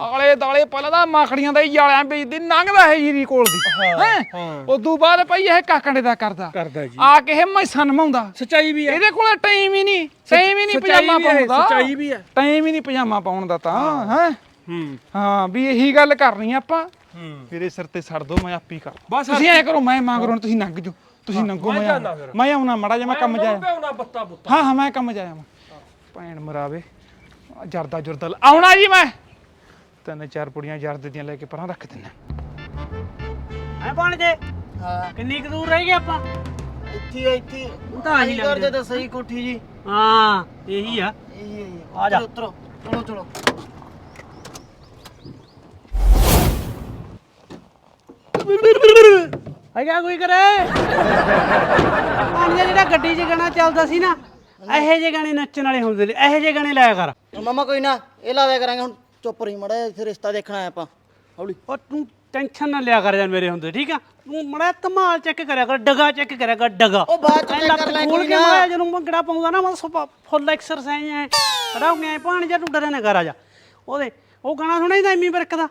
ਆਲੇ ਦਾਲੇ ਪਹਿਲਾਂ ਤਾਂ ਮਾਖੜੀਆਂ ਦਾ ਹੀ ਜਾਲਿਆਂ ਵੇਚਦੀ ਲੰਘਦਾ ਹੈ ਜੀਰੀ ਕੋਲ ਦੀ। ਹੈ ਹਾਂ। ਉਦੋਂ ਬਾਅਦ ਭਾਈ ਇਹ ਕਾਕੰਡੇ ਦਾ ਕਰਦਾ। ਕਰਦਾ ਜੀ। ਆ ਕੇ ਇਹ ਮੈਸਾਂ ਨਮਾਉਂਦਾ। ਸਚਾਈ ਵੀ ਹੈ। ਇਹਦੇ ਕੋਲ ਟਾਈਮ ਹੀ ਨਹੀਂ। ਟਾਈਮ ਹੀ ਨਹੀਂ ਸੱਚਾਈ ਪਜਾਮਾ ਵੀ ਹੈ, ਪਾਉਣ ਦਾ ਸੱਚਾਈ ਵੀ ਹੈ। ਟਾਈਮ ਹੀ ਨਹੀਂ ਪਜਾਮਾ ਪਾਉਣ ਦਾ ਤਾਂ ਹੈ? ਹੂੰ। ਹਾਂ ਵੀ ਇਹੀ ਗੱਲ ਕਰਨੀ ਆ ਆਪਾਂ। ਮੇਰੇ ਸਿਰ ਤੇ ਛੱਡ ਦੋ ਮੈਂ ਆਪੀ ਕਰ। ਬਸ ਤੁਸੀਂ ਐ ਕਰੋ ਮੈਂ ਮੰਗ ਰਹਾ ਤੁਸੀਂ ਲੰਘ ਜਾਓ। ਤੁਸੀਂ ਲੰਘੋ ਮੈਂ ਮੈਂ ਆਉਣਾ। ਫਿਰ। ਮੈਂ ਆਉਣਾ ਮੜਾ ਜਾ ਮੈਂ ਕੰਮ ਜਾਇਆ। ਪਿਆਉਣਾ ਬੱਤਾ ਬੁੱਤਾ। ਹਾਂ ਹਾਂ ਮੈਂ ਕੰਮ ਜਾਇਆ ਮੈਂ ਭੈਣ ਮਰਾਵੇ ਆਹ ਜਰਦਾ ਜੁਰਦਾ ਲ- ਆਉਣਾ ਜੀ ਮੈਂ। ਤਿੰਨ ਚਾਰ ਪੁੜੀਆਂ ਜਰਦ ਦੀਆਂ ਲੈ ਕੇ ਪਰਾਂ ਰੱਖ ਦਿੰਨਾ ਐ ਬਣ ਜੇ। ਹਾਂ। ਕਿੰਨੀ ਕੁ ਦੂਰ ਰਹਿ ਗਏ ਆਪਾਂ? ਇੱਥੇ ਇੱਥੇ। ਤਾਂ ਆਹੀ ਆਹੀ ਲੱਗ ਕਰਦੇ ਰਿਹਾ। ਤਾਂ ਸਹੀ ਕੋਠੀ ਜੀ। ਹਾਂ ਇਹੀ ਆ। ਇਹੀ ਆ ਜਾ। ਉਤਰੋ ਚਲੋ ਚਲੋ। ਹੈਗਾ ਕੋਈ ਕਰੇ? ਪਾਣੀ ਦਾ ਜਿਹੜਾ ਗੱਡੀ 'ਚ ਗਾਣਾ ਚੱਲਦਾ ਸੀ ਨਾ ਇਹੋ ਜਿਹੇ ਗਾਣੇ ਨੱਚਣ ਵਾਲੇ ਹੁੰਦੇ ਨੇ ਇਹੋ ਜਿਹੇ ਗਾਣੇ ਲਾਇਆ ਕਰ। ਮਮਾ ਕੋਈ ਨਾ ਇਹ ਲਾ ਦਿਆ ਕਰਾਂਗੇ ਹੁਣ ਚੁੱਪ ਰਹੀ ਮੜਾ ਇੱਥੇ ਰਿਸ਼ਤਾ ਦੇਖਣਾ ਹੈ ਆਪਾਂ। ਹੌਲੀ। ਉਹ ਤੂੰ ਟੈਨਸ਼ਨ ਨਾ ਲਿਆ ਕਰ ਮੇਰੇ ਹੁੰਦੇ ਠੀਕ ਆ? ਤੂੰ ਮੜਾ ਧਮਾਲ ਚੈੱਕ ਕਰਿਆ ਕਰ ਡਗਾ ਚੈੱਕ ਕਰਿਆ ਕਰ ਡਗਾ। ਉਹ ਬਾਅਦ ਚ ਐਂ check ਲੱਤ ਕਰ ਲੈ ਖੋਲ ਕੋਈ ਕੇ ਨਾ। ਮਾਇਆ ਜਦੋਂ ਮੰਗੜਾ ਪਾਉਂਦਾ ਨਾ ਮੈਂ ਫੁੱਲ ਐਕਸਰਸਾਈਜ਼ ਐ ਖੜਾ ਹੋ ਗਿਆ ਪਾਣੀ ਜਾਂ ਤੂੰ ਡਰੇ ਨਾ ਕਰ ਆ ਜਾ। ਉਹਦੇ ਉਹ ਗਾਣਾ ਸੁਣਿਆ ਜਾਂਦਾ ਐਮੀ ਵਰਕ ਦਾ?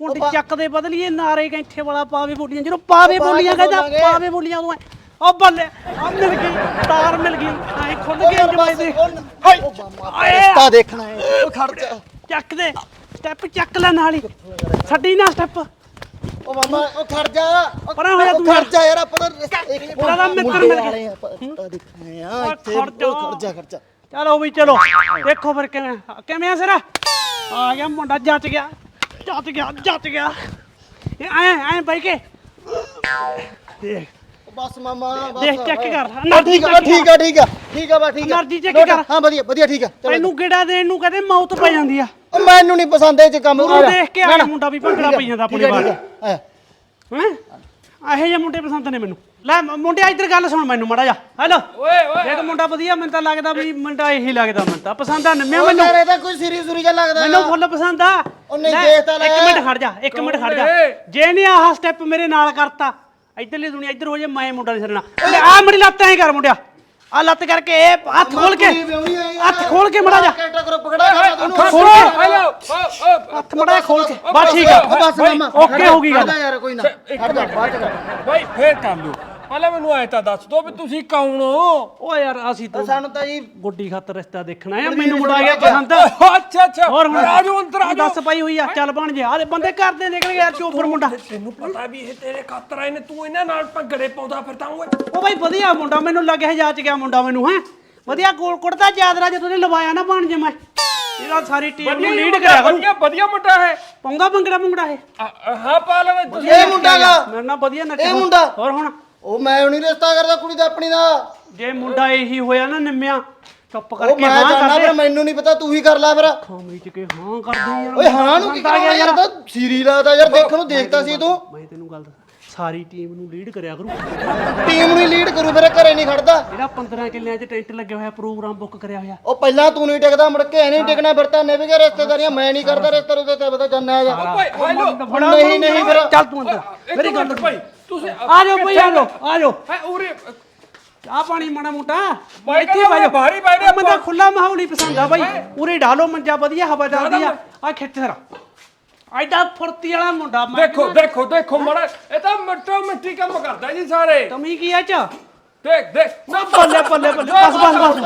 ਕੁੰਡੀ ਚੱਕ ਦੇ ਬਦਲੀਏ ਨਾਰੇ ਕੈਂਠੇ ਵਾਲਾ ਪਾਵੇ ਬੋਲੀਆਂ ਜਦੋਂ ਪਾਵੇ ਬੋਲੀਆਂ ਕਹਿੰਦਾ। ਪਾਵੇ ਬੋਲੀਆਂ ਉਦੋਂ ਉਹ ਬੱਲੇ ਆ ਮਿਲ ਗਈ ਤਾਰ ਮਿਲ ਗਈ ਐ ਖੁੱਲ ਯਾਰ ਜਮਾਈ ਦੇ। ਰਿਸ਼ਤਾ ਦੇਖਣਾ ਹੈ ਉਹ ਖੜ ਜਾ। ਚੱਕ ਦੇ ਸਟੈਪ ਚੱਕ ਲੈ ਨਾਲ ਹੀ। ਛੱਡੀ ਨਾ ਸਟੈਪ ਉਹ ਮਾਮਾ ਉਹ ਖੜ ਜਾ। ਪਰਾਂ ਹੋ ਜਾ ਤੂੰ ਖੜ। ਜਾ ਯਾਰ ਆਪਾਂ ਤਾਂ ਇੱਕ ਉਹਦਾ ਤਾਂ ਮਿੱਤਰ ਮਿਲ ਗਿਆ। ਰਿਸ਼ਤਾ ਦੇਖਣਾ ਆ ਇੱਥੇ ਖੜ ਜਾ। ਉਹ ਖੜ ਜਾ ਖੜ ਜਾ। ਚਲੋ ਵੀ ਚਲੋ ਦੇਖੋ ਫਿਰ ਕਿਵੇਂ ਕਿਵੇਂ ਆ ਸਿਰ? ਆ ਗਿਆ ਮੁੰਡਾ ਜੱਜ ਗਿਆ। जात गया जात गया आए आए भाई के देख ਬਸ ਮਾਮਾ ਬਸ ਦੇਖ check ਕਰ, ਹਾਂ, ਠੀਕ ਆ ਠੀਕ ਆ ਠੀਕ ਆ ਠੀਕ ਆ ਬਸ ਠੀਕ ਆ। એનર્ਜੀ check ਕਰ। ਹਾਂ ਵਧੀਆ ਵਧੀਆ ਠੀਕ ਆ। ਤੈਨੂੰ ਕਿਹੜਾ ਦੇਣ ਨੂੰ ਕਹਦੇ ਮੌਤ ਪੈ ਜਾਂਦੀ ਆ। ਉਹ ਮੈਨੂੰ ਨਹੀਂ ਪਸੰਦ ਇਹ ਚ ਕੰਮ ਤੂੰ ਦੇਖ ਕੇ ਆਇਆ ਮੁੰਡਾ ਵੀ ਭੰਗੜਾ ਪਈ ਜਾਂਦਾ ਆਪਣੇ ਠੀਕ ਆ, ਹੈ? ਇਹੋ ਜਿਹੇ ਮੁੰਡੇ ਪਸੰਦ ਨੇ ਮੈਨੂੰ। ਲੈ ਮੁੰਡੇ ਮੁੰਡਿਆ ਇੱਧਰ ਗੱਲ ਸੁਣ ਮੈਨੂੰ ਮਾੜਾ ਜਾ ਹੈਲੋ। ਓਏ ਓਏ। ਦੇਖ ਮੁੰਡਾ ਵਧੀਆ ਮੈਨੂੰ ਤਾਂ ਲੱਗਦਾ ਵੀ ਮੁੰਡਾ ਇਹੀ ਲੱਗਦਾ ਮੈਨੂੰ ਤਾਂ ਪਸੰਦ ਆ ਨੰਮਿਆ ਮੈਨੂੰ। ਯਾਰ ਕੋਈ ਸੀਰੀਅਸ ਜਿਹਾ ਲੱਗਦਾ ਮੈਨੂੰ ਨਾ। ਫੁੱਲ ਪਸੰਦ ਆ। ਉਹ ਨਹੀਂ ਲੈ, ਦੇਖ ਤਾਂ ਲੈ। ਇੱਕ ਮਿੰਟ ਖੜ ਜਾ ਇੱਕ ਮਿੰਟ ਖੜ ਜਾ। ਜੇ ਨਹੀਂ ਆਹ ਸਟੈਪ ਮੇਰੇ ਨਾਲ ਕਰਤਾ ਇੱਧਰਲੀ ਦੁਨੀਆ ਇੱਧਰ ਹੋ ਜੇ ਮੈਂ ਮੁੰਡਾ ਨਹੀਂ ਸਰਨਾ ਆ ਮੇਰੀ ਲੱਤ ਐਂ ਕਰ ਮੁੰਡਿਆ। ਆ ਲੱਤ ਕਰਕੇ ਇਹ ਹੱਥ ਖੋਲ ਕੇ। ਹੱਥ ਖੋਲ ਕੇ ਮੜਾ ਜਾ। ਗਰੁੱਪ ਖੜਾ ਕਰ ਤੈਨੂੰ? ਖੋਲ ਕੇ। ਹੱਥ ਮੜਾ ਖੋਲ ਕੇ। ਬਸ ਠੀਕ ਆ। ਬਸ ਮਾਮਾ ਓਕੇ ਹੋ ਗਈ ਗੱਲ। ਖੜ ਜਾ ਯਾਰ ਕੋਈ ਨਾ। ਖੜ ਜਾ ਬਾਅਦ ਚ ਕਰ। ਭਾਈ ਫੇਰ ਕਰ ਲਓ। ਪਹਿਲਾਂ ਮੈਨੂੰ ਐ ਤਾਂ ਦੱਸ ਦੋ ਵੀ ਤੁਸੀਂ ਕੌਣ ਹੋ? ਓ ਯਾਰ ਅਸੀਂ ਤਾਂ ਸਾਨੂੰ ਤਾਂ ਜੀ ਗੁੱਡੀ ਖਾਤਰ ਰਿਸ਼ਤਾ ਦੇਖਣਾ ਹੈ ਮੈਨੂੰ ਮੁੰਡਾ ਆ ਗਿਆ ਪਸੰਦ ਅੱਛਾ ਅੱਛਾ। ਹੋਰ ਹੁਣ ਆਜੋ ਅੰਦਰ ਆਜੋ ਦੱਸ ਪਈ ਹੋਈ ਆ ਚੱਲ ਬਣ ਜਾ ਆਲੇ ਬੰਦੇ ਕਰਦੇ ਨਿਕਲ ਗਏ ਯਾਰ ਚੋਪਰ ਮੁੰਡਾ। ਤੈਨੂੰ ਪਤਾ ਵੀ ਇਹ ਤੇਰੇ ਖਾਤਰ ਆਏ ਨੇ ਤੂੰ ਇਹਨਾਂ ਨਾਲ ਭੰਗੜੇ ਪਾਉਂਦਾ ਫਿਰਦਾ ਓਏ। ਉਹ ਬਾਈ ਵਧੀਆ ਮੁੰਡਾ ਮੈਨੂੰ ਲੱਗਿਆ ਜਾਚ ਗਿਆ ਮੁੰਡਾ ਮੈਨੂੰ ਹੈ। ਵਧੀਆ ਕੋਲ ਕੁੜਦਾ ਚਾਦਰਾ ਜਦੋਂ ਨੇ ਲਵਾਇਆ ਨਾ ਬਣ ਜੇ ਮੈਂ। ਇਹਦਾ ਸਾਰੀ ਟੀਮ ਨੂੰ ਲੀਡ ਕਰਿਆ ਕਰੂ ਵਧੀਆ ਵਧੀਆ ਮੁੰਡਾ ਹੈ ਪਾਉਂਦਾ ਭੰਗੜਾ ਭੰਗੜਾ ਇਹ? ਆ- ਆ- ਹਾਂ ਪਾ ਤੁਸੀਂ ਇਹ ਮੁੰਡਾ ਗਾ ਮੇਰੇ ਨਾਲ ਵਧੀਆ ਨੱਚਦਾ। ਇਹ ਮੁੰਡਾ? ਹੋਰ ਹੁਣ? ਉਹ ਮੈਂ ਨਹੀਂ ਰਿਸ਼ਤਾ ਕਰਦਾ ਕੁੜੀ ਦਾ ਆਪਣੀ ਦਾ। ਜੇ ਮੁੰਡਾ ਇਹੀ ਹੋਇਆ ਨਾ ਨਿੰਮਿਆ ਚੁੱਪ ਉਹ ਕਰਕੇ ਮੈਂ ਹਾਂ ਜਾਣਾ ਕਰ ਫਿਰ ਦੇ ਮੈਨੂੰ ਨਹੀਂ ਪਤਾ ਤੂੰ ਹੀ ਕਰ ਲੈ ਫਿਰ। ਖਾਮੀ ਚ ਕੇ ਹਾਂ ਕਰਦੇ ਯਾਰ ਓਏ ਹਾਂ ਨੂੰ ਕੀ ਗਿਆ ਕਰਾਉਣਾ ਯਾਰ। ਤਾਂ ਸੀਰੀ ਲੱਗਦਾ ਯਾਰ ਦੇਖਣ ਨੂੰ ਦੇਖਦਾ ਸੀ ਤੂੰ। ਮੈਂ ਤੈਨੂੰ ਗੱਲ ਦੱਸਾਂ। ਸਾਰੀ ਟੀਮ ਨੂੰ ਲੀਡ ਕਰਿਆ ਕਰੂ। ਟੀਮ ਨੂੰ ਲੀਡ ਕਰੂ ਫਿਰ ਘਰੇ ਨਹੀਂ ਖੜਦਾ। ਇਹਦਾ 15 ਕਿੱਲਿਆਂ 'ਚ ਟੈਂਟ ਲੱਗਿਆ ਹੋਇਆ ਪ੍ਰੋਗਰਾਮ ਬੁੱਕ ਕਰਿਆ ਹੋਇਆ। ਉਹ ਪਹਿਲਾਂ ਤੂੰ ਨਹੀਂ ਟਿਕਦਾ ਮੁੜ ਕੇ ਨਹੀਂ ਟਿਕਣਾ ਫਿਰ ਤਾਂ ਨੇ ਵੀ ਰਿਸ਼ਤੇਦਾਰੀਆਂ ਮੈਂ ਨਹੀਂ ਕਰਦਾ ਰਿਸ਼ਤੇ ਰੁਸ਼ਤੇ ਤੇ ਪਤਾ ਜਾਣਾ ਆ ਜਾ। ਭਾਈ ਹੈਲੋ ਨਹੀਂ ਨਹੀਂ ਫਿਰ ਚੱਲ ਤੂੰ ਅੰਦਰ। ਮੇਰੀ ਗੱਲ ਭਾਈ। ਤੁਸੀਂ ਆ ਜਾਓ ਭਈ ਆ ਜਾਓ ਆ ਜਾਓ। ਹੈ ਉਰੇ। ਚਾਹ ਪਾਣੀ ਮਾੜਾ ਮੋਟਾ। ਮੈਂ ਇੱਥੇ ਕਹਿੰਦਾ ਬਾਹਰ ਹੀ ਖੁੱਲਾ ਮਾਹੌਲ ਪਸੰਦ ਆ ਬਾਈ ਉਰੇ ਡਾਲੋ ਮੰਜਾ ਵਧੀਆ ਹਵਾ ਚੱਲਦੀ ਆ। ਆ ਖਿੱਚ ਸਰਾ ਐਡਾ ਫੁਰਤੀ ਵਾਲਾ ਮੁੰਡਾ ਮੈਂ ਦੇਖੋ ਦੇਖੋ ਦੇਖੋ ਮੜਾ ਇਹ ਤਾਂ ਮਿੱਟੋ ਮਿੱਟੀ ਕੰਮ ਕਰਦਾ ਜੀ ਸਾਰੇ। ਤਮੀ ਕੀ ਆ ਚ? ਦੇਖ ਦੇਖ। ਨਾ ਬੱਲੇ ਬੱਲੇ ਬੱਲੇ। ਬਸ ਬਸ ਬਸ।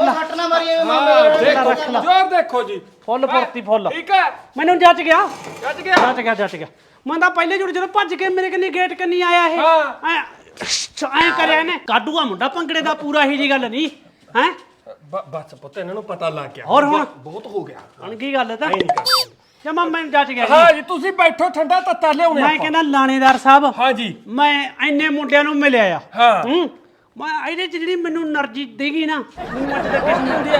ਉਹ ਸੱਟ ਨਾ ਮਾਰੀ ਐਵੇਂ ਹਾਂ, ਮਾਮੇ ਦੇਖੋ ਜੋਰ ਦੇਖੋ ਜੀ। ਫੁੱਲ ਫੁਰਤੀ ਫੁੱਲ। ਠੀਕ ਹੈ। ਮੈਨੂੰ ਜੱਜ ਗਿਆ। ਗੱਜ ਗਿਆ। ਜੱਜ ਗਿਆ ਜੱਜ ਗਿਆ। ਮੈਂ ਪਹਿਲੇ ਜੁੜ ਜਦੋਂ ਭੱਜ ਕੇ ਮੇਰੇ ਕੰਨੀ ਗੇਟ ਕੰਨੀ ਆਇਆ ਇਹ। ਹਾਂ। ਐ ਕਰਿਆ ਨੇ ਕਾਡੂਆ ਮੁੰਡਾ ਭੰਗੜੇ ਦਾ ਪੂਰਾ ਹੀ ਜੀ ਗੱਲ ਨਹੀਂ ਹੈ? ਬ- ਪੁੱਤ ਇਹਨਾਂ ਨੂੰ ਪਤਾ ਲੱਗ ਗਿਆ। ਹੋਰ ਹੁਣ? ਬਹੁਤ ਹੋ ਗਿਆ। ਅਣਗੀ ਗੱਲ ਤਾਂ? ਜਮਾ ਮੈਂ ਜੱਟ ਗਿਆ ਜੀ। ਹਾਂ ਜੀ। ਤੁਸੀਂ ਬੈਠੋ ਠੰਡਾ ਤੱਤਾ ਲਿਆਉਣੇ ਮੈਂ ਕਹਿੰਦਾ ਲਾਣੇਦਾਰ ਸਾਹਿਬ ਹਾਂ ਜੀ। ਮੈਂ ਐਨੇ ਮੁੰਡਿਆਂ ਨੂੰ ਮਿਲਿਆ ਆ। ਹਾਂ। ਮੈਂ ਇਹਦੇ ਜਿਹੜੀ ਮੈਨੂੰ એનર્ਜੀ ਦੇਗੀ ਨਾ ਮੈਨੂੰ ਅੱਜ ਤੱਕ ਕਿਸ ਹੁੰਦੀ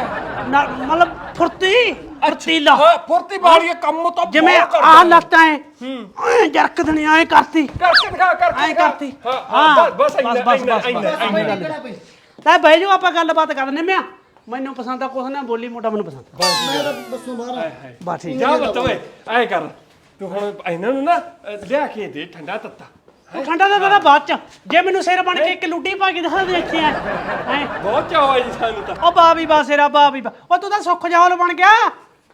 ਮਤਲਬ ਫੁਰਤੀ। ਫੁਰਤੀਲਾ ਹਾਂ ਫੁਰਤੀ ਬਾੜੀ ਕੰਮ ਤਾਂ ਜਿਵੇਂ ਆਹ ਲੱਤਾਂ ਐ। ਐ ਜਰਕ ਦਣੀ ਐ ਕਰਤੀ। ਕਰਕੇ ਦਿਖਾ ਕਰਕੇ ਐਂ। ਕਰਤੀ। ਹਾਂ ਬਸ ਬਸ ਬਸ, ਤਾਂ ਬਹਿ ਜਾਓ ਆਪਾਂ ਗੱਲਬਾਤ ਕਰਨੇ ਮਿਆ ਮੈਨੂੰ ਪਸੰਦ ਆ ਕੁਛ ਨਾ ਬੋਲੀ ਮੋਟਾ ਮੈਨੂੰ ਪਸੰਦ ਮੈਂ ਤਾਂ ਬੱਸੋਂ ਬਾਹਰ। ਆ ਬਸ ਠੀਕ ਜਾ ਬੱਤ ਓਏ ਐ ਕਰ। ਤੂੰ ਹੁਣ ਇਹਨਾਂ ਨੂੰ ਨਾ ਲਿਆ ਕੇ ਦੇ ਠੰਡਾ ਤੱਤਾ। ਉਹ ਠੰਡਾ ਦਾ ਤਾਂ ਬਾਅਦ ਚ। ਜੇ ਮੈਨੂੰ ਸਿਰ ਬਣ ਕੇ ਇੱਕ ਲੁੱਡੀ ਪਾ ਕੇ ਦਿਖਾ ਦੇ ਇੱਥੇ ਆ ਹੈਂ। ਬਹੁਤ ਚਾਅ ਹੈ ਜੀ ਸਾਨੂੰ ਤਾਂ। ਉਹ ਬਾ ਵੀ ਬਾ ਸਿਰਾ ਬਾ ਵੀ ਬਾ। ਉਹ ਤੂੰ ਤਾਂ ਸੁੱਖ ਜਾਲ ਬਣ ਗਿਆ।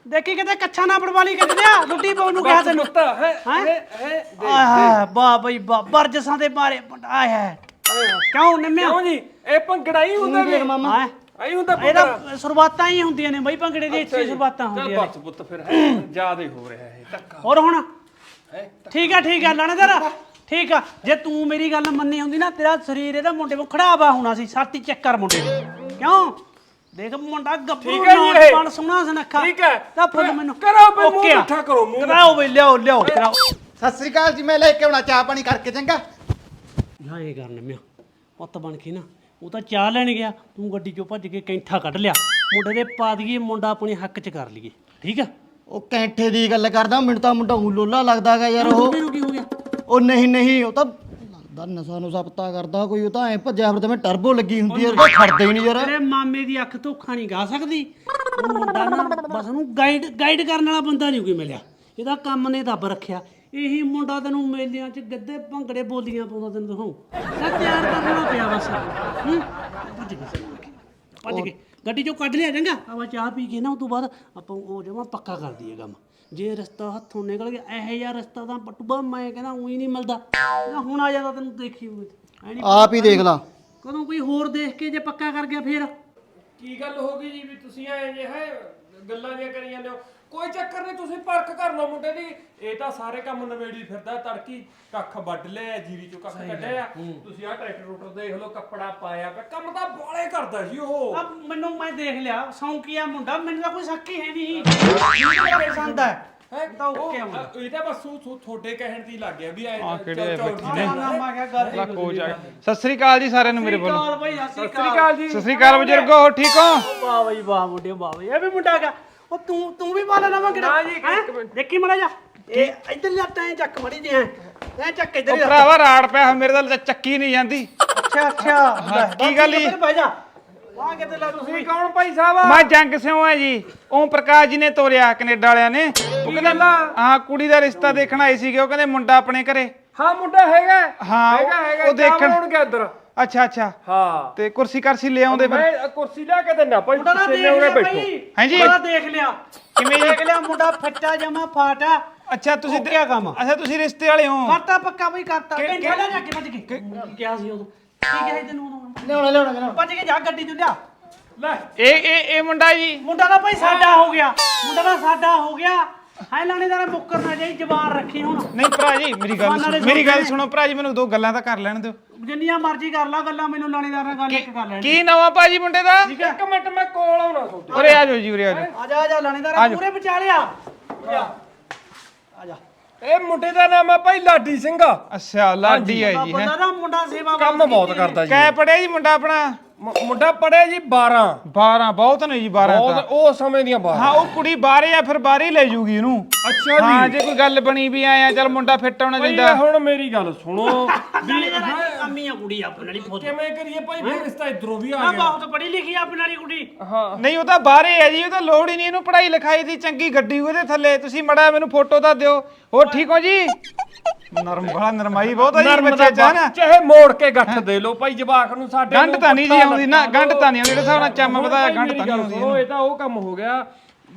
ਦੇਖੀ ਕਿਤੇ ਕੱਛਾ ਨਾ ਪੜਵਾਲੀ ਕਿੱਥੇ ਆ ਲੁੱਡੀ ਪਾਉਣ ਨੂੰ ਕਿਹਾ ਤੈਨੂੰ। ਪੁੱਤ ਹੈ ਹੈਂ? ਹੈ ਹੈ ਆਹ ਬਾ ਬਈ ਬਾ ਬਰਜਸਾਂ ਦੇ ਮਾਰੇ ਆਏ ਹੈ ਕਿਉਂ ਨਿੰਮਿਆ? ਕਿਉਂ ਜੀ? ਇਹ ਭੰਗੜਾ ਹੀ ਹੁੰਦਾ ਦੇਖ ਮਾਮਾ। ਹਾਂ ਆਈ ਹੁੰਦਾ ਇਹਦਾ ਸ਼ੁਰੂਆਤਾਂ ਹੀ ਹੁੰਦੀਆਂ ਨੇ ਬਈ ਭੰਗੜੇ ਦੀ ਇੱਥੇ ਸ਼ੁਰੂਆਤਾਂ ਹੁੰਦੀਆਂ ਨੇ। ਬਸ ਪੁੱਤ ਫਿਰ ਹੈ ਜਿਆਦੇ ਹੋ ਰਿਹਾ ਇਹ ਧੱਕਾ। ਹੋਰ ਹੁਣ? ਠੀਕ ਆ ਠੀਕ ਆ ਲਾਣੇਦਾਰ ਠੀਕ ਆ। ਜੇ ਤੂੰ ਮੇਰੀ ਗੱਲ ਮੰਨੀ ਹੁੰਦੀ ਨਾ ਤੇਰਾ ਸਰੀਰ ਇਹਦਾ ਮੁੰਡੇ ਨੂੰ ਖੜਾਵਾ ਹੋਣਾ ਸੀ ਸਾਤੀ ਚੈੱਕ ਕਰ ਮੁੰਡੇ ਨੂੰ। ਕਿਉਂ? ਦੇਖ ਮੁੰਡਾ ਗੱਭਰੂ ਠੀਕ ਹੈ ਜੀ ਇਹ। ਨੌਜਵਾਨ ਸੋਹਣਾ ਸੁਨੱਖਾ। ਠੀਕ ਹੈ। ਤਾਂ ਫੁੱਲ ਮੈਨੂੰ ਕਰੋ ਬਈ ਮੂੰਹ ਆ। ਮਿੱਠਾ ਕਰੋ, ਮੂੰਹ ਕਰਾਓ ਬਈ ਲਿਆਓ ਲਿਆਓ ਕਰਾਓ। ਸਤਿ ਸ੍ਰੀ ਅਕਾਲ ਜੀ ਮੈਂ ਲੈ ਕੇ ਆਉਣਾ ਚਾਹ ਪਾਣੀ ਕਰਕੇ ਚੰਗਾ? ਨਾ ਇਹ ਕਰਨ ਮਿਆ ਪੁੱਤ ਬਣ ਕੇ ਨਾ ਉਹ ਤਾਂ ਚਾਹ ਲੈਣ ਗਿਆ ਤੂੰ ਗੱਡੀ ਚੋਂ ਭੱਜ ਕੇ ਕੈਂਠਾ ਕੱਢ ਲਿਆ। ਮੁੰਡੇ ਦੇ ਪਾ ਦਈਏ ਮੁੰਡਾ ਆਪਣੇ ਹੱਕ 'ਚ ਕਰ ਲਈਏ ਠੀਕ ਆ? ਉਹ ਕੈਂਠੇ ਦੀ ਗੱਲ ਕਰਦਾ ਮੈਨੂੰ ਤਾਂ ਮੁੰਡਾ ਊ ਲੋਲਾ ਲੱਗਦਾਗਾ ਯਾਰ ਉਹ। ਕੀ ਹੋ ਗਿਆ? ਉਹ ਨਹੀਂ ਨਹੀਂ ਉਹ ਤਾਂ ਲੱਗਦਾ ਨਸ਼ਾ ਨੂੰ ਪਤਾ ਕਰਦਾ ਕੋਈ ਉਹ ਤਾਂ ਐ ਭੱਜਿਆ ਫਿਰਦਾ ਮੈਂ ਟਰਬੋ ਲੱਗੀ ਹੁੰਦੀ ਹੈ ਉਹ ਤਾਂ ਖੜਦਾ ਹੀ ਨਹੀਂ ਯਾਰ। ਤੇਰੇ ਮਾਮੇ ਦੀ ਅੱਖ ਧੋਖਾ ਨਹੀਂ ਗਾ ਸਕਦੀ। ਉਹ ਮੁੰਡਾ ਨਾ ਬਸ ਉਹਨੂੰ ਗਾਈਡ ਗਾਈਡ ਕਰਨ ਵਾਲਾ ਬੰਦਾ ਨਹੀਂ ਕੋਈ ਮਿਲਿਆ। ਇਹਦਾ ਕੰਮ ਨੇ ਦੱਬ ਰੱਖਿਆ। ਇਹੀ ਮੁੰਡਾ ਤੈਨੂੰ ਮੇਲਿਆਂ 'ਚ ਗੱਦੇ ਭੰਗੜੇ ਬੋਲੀਆਂ ਪਾਉਂਦਾ ਤੈਨੂੰ ਦਿਖਾਉ। ਤਾਂ ਤਿਆਰ ਕਰਨਾ ਪਿਆ ਬਸ। ਹੂੰ? ਭੱਜ ਗਏ ਭੱਜ ਗਏ। ਗੱਡੀ ਚੋਂ ਕੱਢ ਲਿਆ ਚੰਗਾ। ਆਪਾਂ ਚਾਹ ਪੀ ਕੇ ਨਾ ਉਸ ਤੋਂ ਬਾਅਦ ਆਪਾਂ ਉਹ ਜਮਾ ਪੱਕਾ ਕਰ ਦਈਏ ਕੰਮ। ਜੇ ਰਸਤਾ ਹੱਥੋਂ ਨਿਕਲ ਗਿਆ ਇਹੋ ਜਿਹਾ ਰਸਤਾ ਤਾਂ ਪਟੂਬਾ ਮੈਂ ਕਹਿੰਦਾ ਉਹੀ ਨਹੀਂ ਮਿਲਦਾ। ਇਹਦਾ ਹੁਣ ਆ ਜਾਂਦਾ ਤੈਨੂੰ ਦੇਖੀ ਐ ਨਹੀਂ ਆਪ ਹੀ ਦੇਖ ਲਾ। ਕਦੋਂ ਕੋਈ ਹੋਰ ਦੇਖ ਕੇ ਜੇ ਪੱਕਾ ਕਰ ਗਿਆ ਫੇਰ। ਕੀ ਗੱਲ ਹੋ ਗਈ ਜੀ ਵੀ ਤੁਸੀਂ ਐ ਜੇ ਹੈ ਗੱਲਾਂ ਦੀਆਂ ਕਰੀ ਜਾਂਦੇ ਹੋ? ਕੋਈ ਚੱਕਰ ਨਹੀਂ ਤੁਸੀਂ ਪਰਖ ਕਰ ਲਓ ਮੁੰਡੇ ਦੀ। ਇਹ ਤਾਂ ਸਾਰੇ ਕੰਮ ਨਵੇੜੀ ਫਿਰਦਾ ਤੜਕੀ ਕੱਖ ਵੱਢ ਲਿਆ ਜੀਰੀ ਚੋਂ ਕੱਖ ਕੱਢਿਆ। ਤੁਸੀਂ ਆਹ ਟਰੈਕਟਰ ਰੋਟਰ ਦੇਖ ਲਓ ਕੱਪੜਾ ਪਾਇਆ ਪਿਆ ਕੰਮ ਤਾਂ ਬਾਲੇ ਕਰਦਾ ਜੀ ਉਹ। ਆ ਮੈਨੂੰ ਮੈਂ ਦੇਖ ਲਿਆ ਸੌਂਕੀਆ ਮੁੰਡਾ ਮੈਨੂੰ ਤਾਂ ਕੋਈ ਸ਼ੱਕ ਹੀ ਹੈ ਨਹੀਂ। ਪਸੰਦ ਹੈ। ਹੈ? ਤਾਂ ਓਕੇ ਆ ਮੁੰਡਾ। ਇਹ ਤਾਂ ਬਸ ਉਹ ਥੋ- ਤੁਹਾਡੇ ਕਹਿਣ ਦੀ ਲੱਗ ਗਿਆ ਵੀ ਐ ਆਹ ਕਿਹੜੇ ਬੱਚੇ ਨਾ? ਨਾ ਮੈਂ ਕਿਹਾ ਗੱਲ ਲਾ ਕੋਚ ਆ ਗਿਆ। ਸਤਿ ਸ੍ਰੀ ਅਕਾਲ ਜੀ ਸਾਰਿਆਂ ਨੂੰ ਮੇਰੇ ਵੱਲੋਂ। ਬਈ ਸਤਿ ਸ੍ਰੀ ਅਕਾਲ ਜੀ। ਸਤਿ ਸ੍ਰੀ ਅਕਾਲ ਬਜ਼ੁਰਗੋ ਹੋ ਠੀਕ ਹੋ? ਵਾਹ ਬਈ ਵਾਹ ਮੁੰਡੇ ਵਾਹ ਬਈ। ਇਹ ਵੀ ਮੁੰਡਾ ਹੈਗਾ। ਉਹ ਤੂੰ ਤੂੰ ਵੀ ਬਾਲਾ ਨਾ ਮੰਗਣਾ ਨਾ ਜੀ, ਇੱਕ ਮਿੰਟ। ਦੇਖੀ ਮੜਾ ਜਾ ਇਹ ਇੱਧਰ ਲੱਤਾਂ ਐ ਚੱਕ ਮੜੀ ਜੀ ਐ। ਐ ਚੱਕ ਇੱਧਰ ਉਹ ਹੀ ਰੱਖ। ਭਰਾਵਾ ਰਾੜ ਪਿਆ ਮੇਰੇ ਤਾਂ ਲੈ ਚੱਕੀ ਨਹੀਂ ਜਾਂਦੀ। ਅੱਛਾ ਅੱਛਾ। ਲੈ, ਕੀ ਗੱਲ? ਇੱਧਰ ਬਹਿ ਜਾ। ਵਾਹ ਕਿਤੇ ਲਾ ਤੁਸੀਂ? ਕੌਣ ਭਾਈ ਸਾਹਿਬ? ਮੈਂ ਜੰਗ ਸਿਉ ਆ ਜੀ। ਓਮ ਪ੍ਰਕਾਸ਼ ਜੀ ਨੇ ਤੋਰਿਆ ਕੈਨੇਡਾ ਵਾਲਿਆਂ ਨੇ। ਉਹ ਕਹਿੰਦੇ ਹਾਂ ਕੁੜੀ ਦਾ ਰਿਸ਼ਤਾ ਦੇਖਣ ਆਏ ਸੀਗੇ। ਉਹ ਕਹਿੰਦੇ ਮੁੰਡਾ ਆਪਣੇ ਘਰੇ। ਹਾਂ ਮੁੰਡਾ ਹੈਗਾ। ਹਾਂ, ਹੈਗਾ ਉਹ- ਹੈਗਾ। ਉਹ ਦੇਖਣ- ਗਿਆ ਇੱਧਰ ਅੱਛਾ ਅੱਛਾ। ਹਾਂ। ਤੇ ਕੁਰਸੀ ਕਰਸੀ ਲੈ ਆਉਂਦੇ ਫਿਰ? ਮੈਂ ਕੁਰਸੀ ਲਿਆ ਕੇ ਦਿੰਦਾ ਭਾਈ ਮੁੰਡਾ ਨਾ ਤੁਸੀਂ ਦੇਖ ਉਰੇ ਲਿਆ ਬੈਠੋ। ਬਈ ਹਾਂਜੀ। ਮੁੰਡਾ ਦੇਖ ਲਿਆ। ਕਿਵੇਂ ਜੀ? ਦੇਖ ਲਿਆ ਮੁੰਡਾ ਫੱਟਾ ਜਮਾ ਫਾਟਾ। ਅੱਛਾ ਤੁਸੀਂ ਓਕੇ ਆ ਕੰਮ। ਅੱਛਾ ਤੁਸੀਂ ਰਿਸ਼ਤੇ ਵਾਲੇ ਹੋ। ਕਰਤਾ ਪੱਕਾ ਬਈ ਕਰਤਾ। ਲੈ ਜਾ ਕੇ ਭੱਜ ਕੇ। ਕਿਹਾ ਸੀ ਉਦੋਂ। ਕੀ ਕਿਹਾ ਸੀ ਤੈਨੂੰ ਉਦੋਂ? ਲਿਆਉਣਾ ਲਿਆਉਣਾ ਲਿਆਉਣਾ। ਭੱਜ ਕੇ ਜਾ ਗੱਡੀ 'ਚ ਲਿਆ। ਲੈ ਇਹ ਇਹ ਇਹ ਮੁੰਡਾ ਜੀ। ਮੁੰਡਾ ਤਾਂ ਭਾਈ ਸਾਡਾ ਹੋ ਗਿਆ। ਮੁੰਡਾ ਤਾਂ ਸਾਡਾ ਹੋ ਗਿਆ। ਹੈ ਲਾਣੇਦਾਰ ਮੁੱਕਰ ਨਾ ਜਾਈ ਜ਼ਬਾਨ ਰੱਖੀ ਹੁਣ। ਨਹੀਂ ਭਰਾ ਜੀ ਮੇਰੀ ਗੱਲ ਸੁਣੋ ਮੇਰੀ ਗੱਲ ਸੁਣੋ ਭਰਾ ਜੀ ਮੈਨੂੰ ਦੋ ਗੱਲਾਂ ਤਾਂ ਕਰ ਲੈਣ ਦਿਓ। ਜਿੰਨੀਆਂ ਮਰਜ਼ੀ ਕਰ ਲਾ ਗੱਲਾਂ ਮੈਨੂੰ ਲਾਣੇਦਾਰ ਨਾਲ ਗੱਲ ਇੱਕ ਕਰ ਲੈਣੀ ਕੀ ਨਵਾਂ ਭਾਜੀ ਮੁੰਡੇ ਦਾ? ਇੱਕ ਮਿੰਟ ਮੈਂ ਕੋਲ ਆਉਣਾ ਤੁਹਾਡੇ ਉਰੇ ਆ ਜਾਓ ਜੀ ਉਰੇ ਆ ਜਾਓ। ਆ ਜਾ ਆ ਜਾ ਲਾਣੇਦਾਰ ਪੂਰੇ ਵਿਚਾਲਿਆ ਆ ਜਾ। ਇਹ ਮੁੰਡੇ ਦਾ ਨਾਮ ਹੈ ਭਾਈ ਲਾਡੀ ਸਿੰਘ। ਅੱਛਾ ਲਾਡੀ ਹੈ ਜੀ ਹੈ। ਬੰਦਾ ਨਾ ਮੁੰਡਾ ਸੇਵਾ ਕੰਮ ਬਹੁਤ ਕਰਦਾ ਜੀ। ਕੈ ਪੜਿਆ ਜੀ ਮੁੰਡਾ ਆਪਣਾ? ਮੁ- ਮੁੰਡਾ ਪੜਿਆ ਜੀ 12 12 ਬਹੁਤ ਨੇ ਜੀ 12 ਤਾਂ। ਬਹੁਤ ਉਹ ਸਮੇਂ ਦੀਆਂ 12 ਹਾਂ ਉਹ ਕੁੜੀ ਬਾਹਰੇ ਆ ਫਿਰ ਬਾਹਰੇ ਹੀ ਲੈ ਜੂਗੀ ਇਹਨੂੰ ਅੱਛਾ ਹਾਂ ਜੀ ਜੇ ਕੋਈ ਗੱਲ ਬਣੀ ਵੀ ਆਇਆ ਚੱਲ ਮੁੰਡਾ ਫਿੱਟ ਹੋਣਾ ਭਾਈ ਚਾਹੀਦਾ। ਇਹ ਹੁਣ ਮੇਰੀ ਗੱਲ ਸੁਣੋ। ਲਾਣੇਦਾਰ ਅੰਮੀ ਆ ਕੁੜੀ ਆਪਣੇ ਵਾਲੀ ਫੋਟੋ ਕਿਵੇਂ ਕਰੀਏ ਭਾਈ? ਫਿਰ ਰਿਸ਼ਤਾ ਇਧਰੋਂ ਵੀ ਆ ਆ ਗਿਆ। ਬਹੁਤ ਪੜ੍ਹੀ ਲਿਖੀ ਆ ਆਪਣੇ ਵਾਲੀ ਕੁੜੀ। ਹਾਂ। ਨਹੀਂ ਉਹ ਤਾਂ ਬਾਹਰੇ ਆ ਜੀ ਉਹ ਤਾਂ ਲੋੜ ਹੀ ਨਹੀਂ ਇਹਨੂੰ ਪੜ੍ਹਾਈ ਲਿਖਾਈ ਦੀ ਚੰਗੀ ਗੱਡੀ ਉਹਦੇ ਥੱਲੇ। ਤੁਸੀਂ ਮੜਾ ਮੈਨੂੰ ਫੋਟੋ ਤਾਂ ਦਿਓ। ਹੋਰ ਠੀਕ ਹੋ ਜੀ? ਨਰਮ ਬੜਾ ਨਰਮਾਈ ਬਹੁਤ ਆ ਜੀ ਨਰਮ ਬੱਚੇ ਚ ਹੈ ਨਾ? ਚਾਹੇ ਮੋੜ ਕੇ ਗੱਠ ਦੇ ਲਓ ਭਾਈ ਜਵਾਕ ਨੂੰ ਸਾਡੇ ਗੰਢ ਤਾਂ ਨਹੀਂ ਜੀ ਆਉਂਦੀ ਨਾ, ਗੰਢ ਤਾਂ ਨਹੀਂ ਆਉਂਦੀ, ਜਿਹੜੇ ਹਿਸਾਬ ਨਾਲ ਚੰਮ ਵਧਾਇਆ, ਗੰਢ ਤਾਂ ਨਹੀਂ ਆਉਂਦੀ ਸੁਣੋ, ਇਹ ਤਾਂ ਉਹ ਕੰਮ ਹੋ ਗਿਆ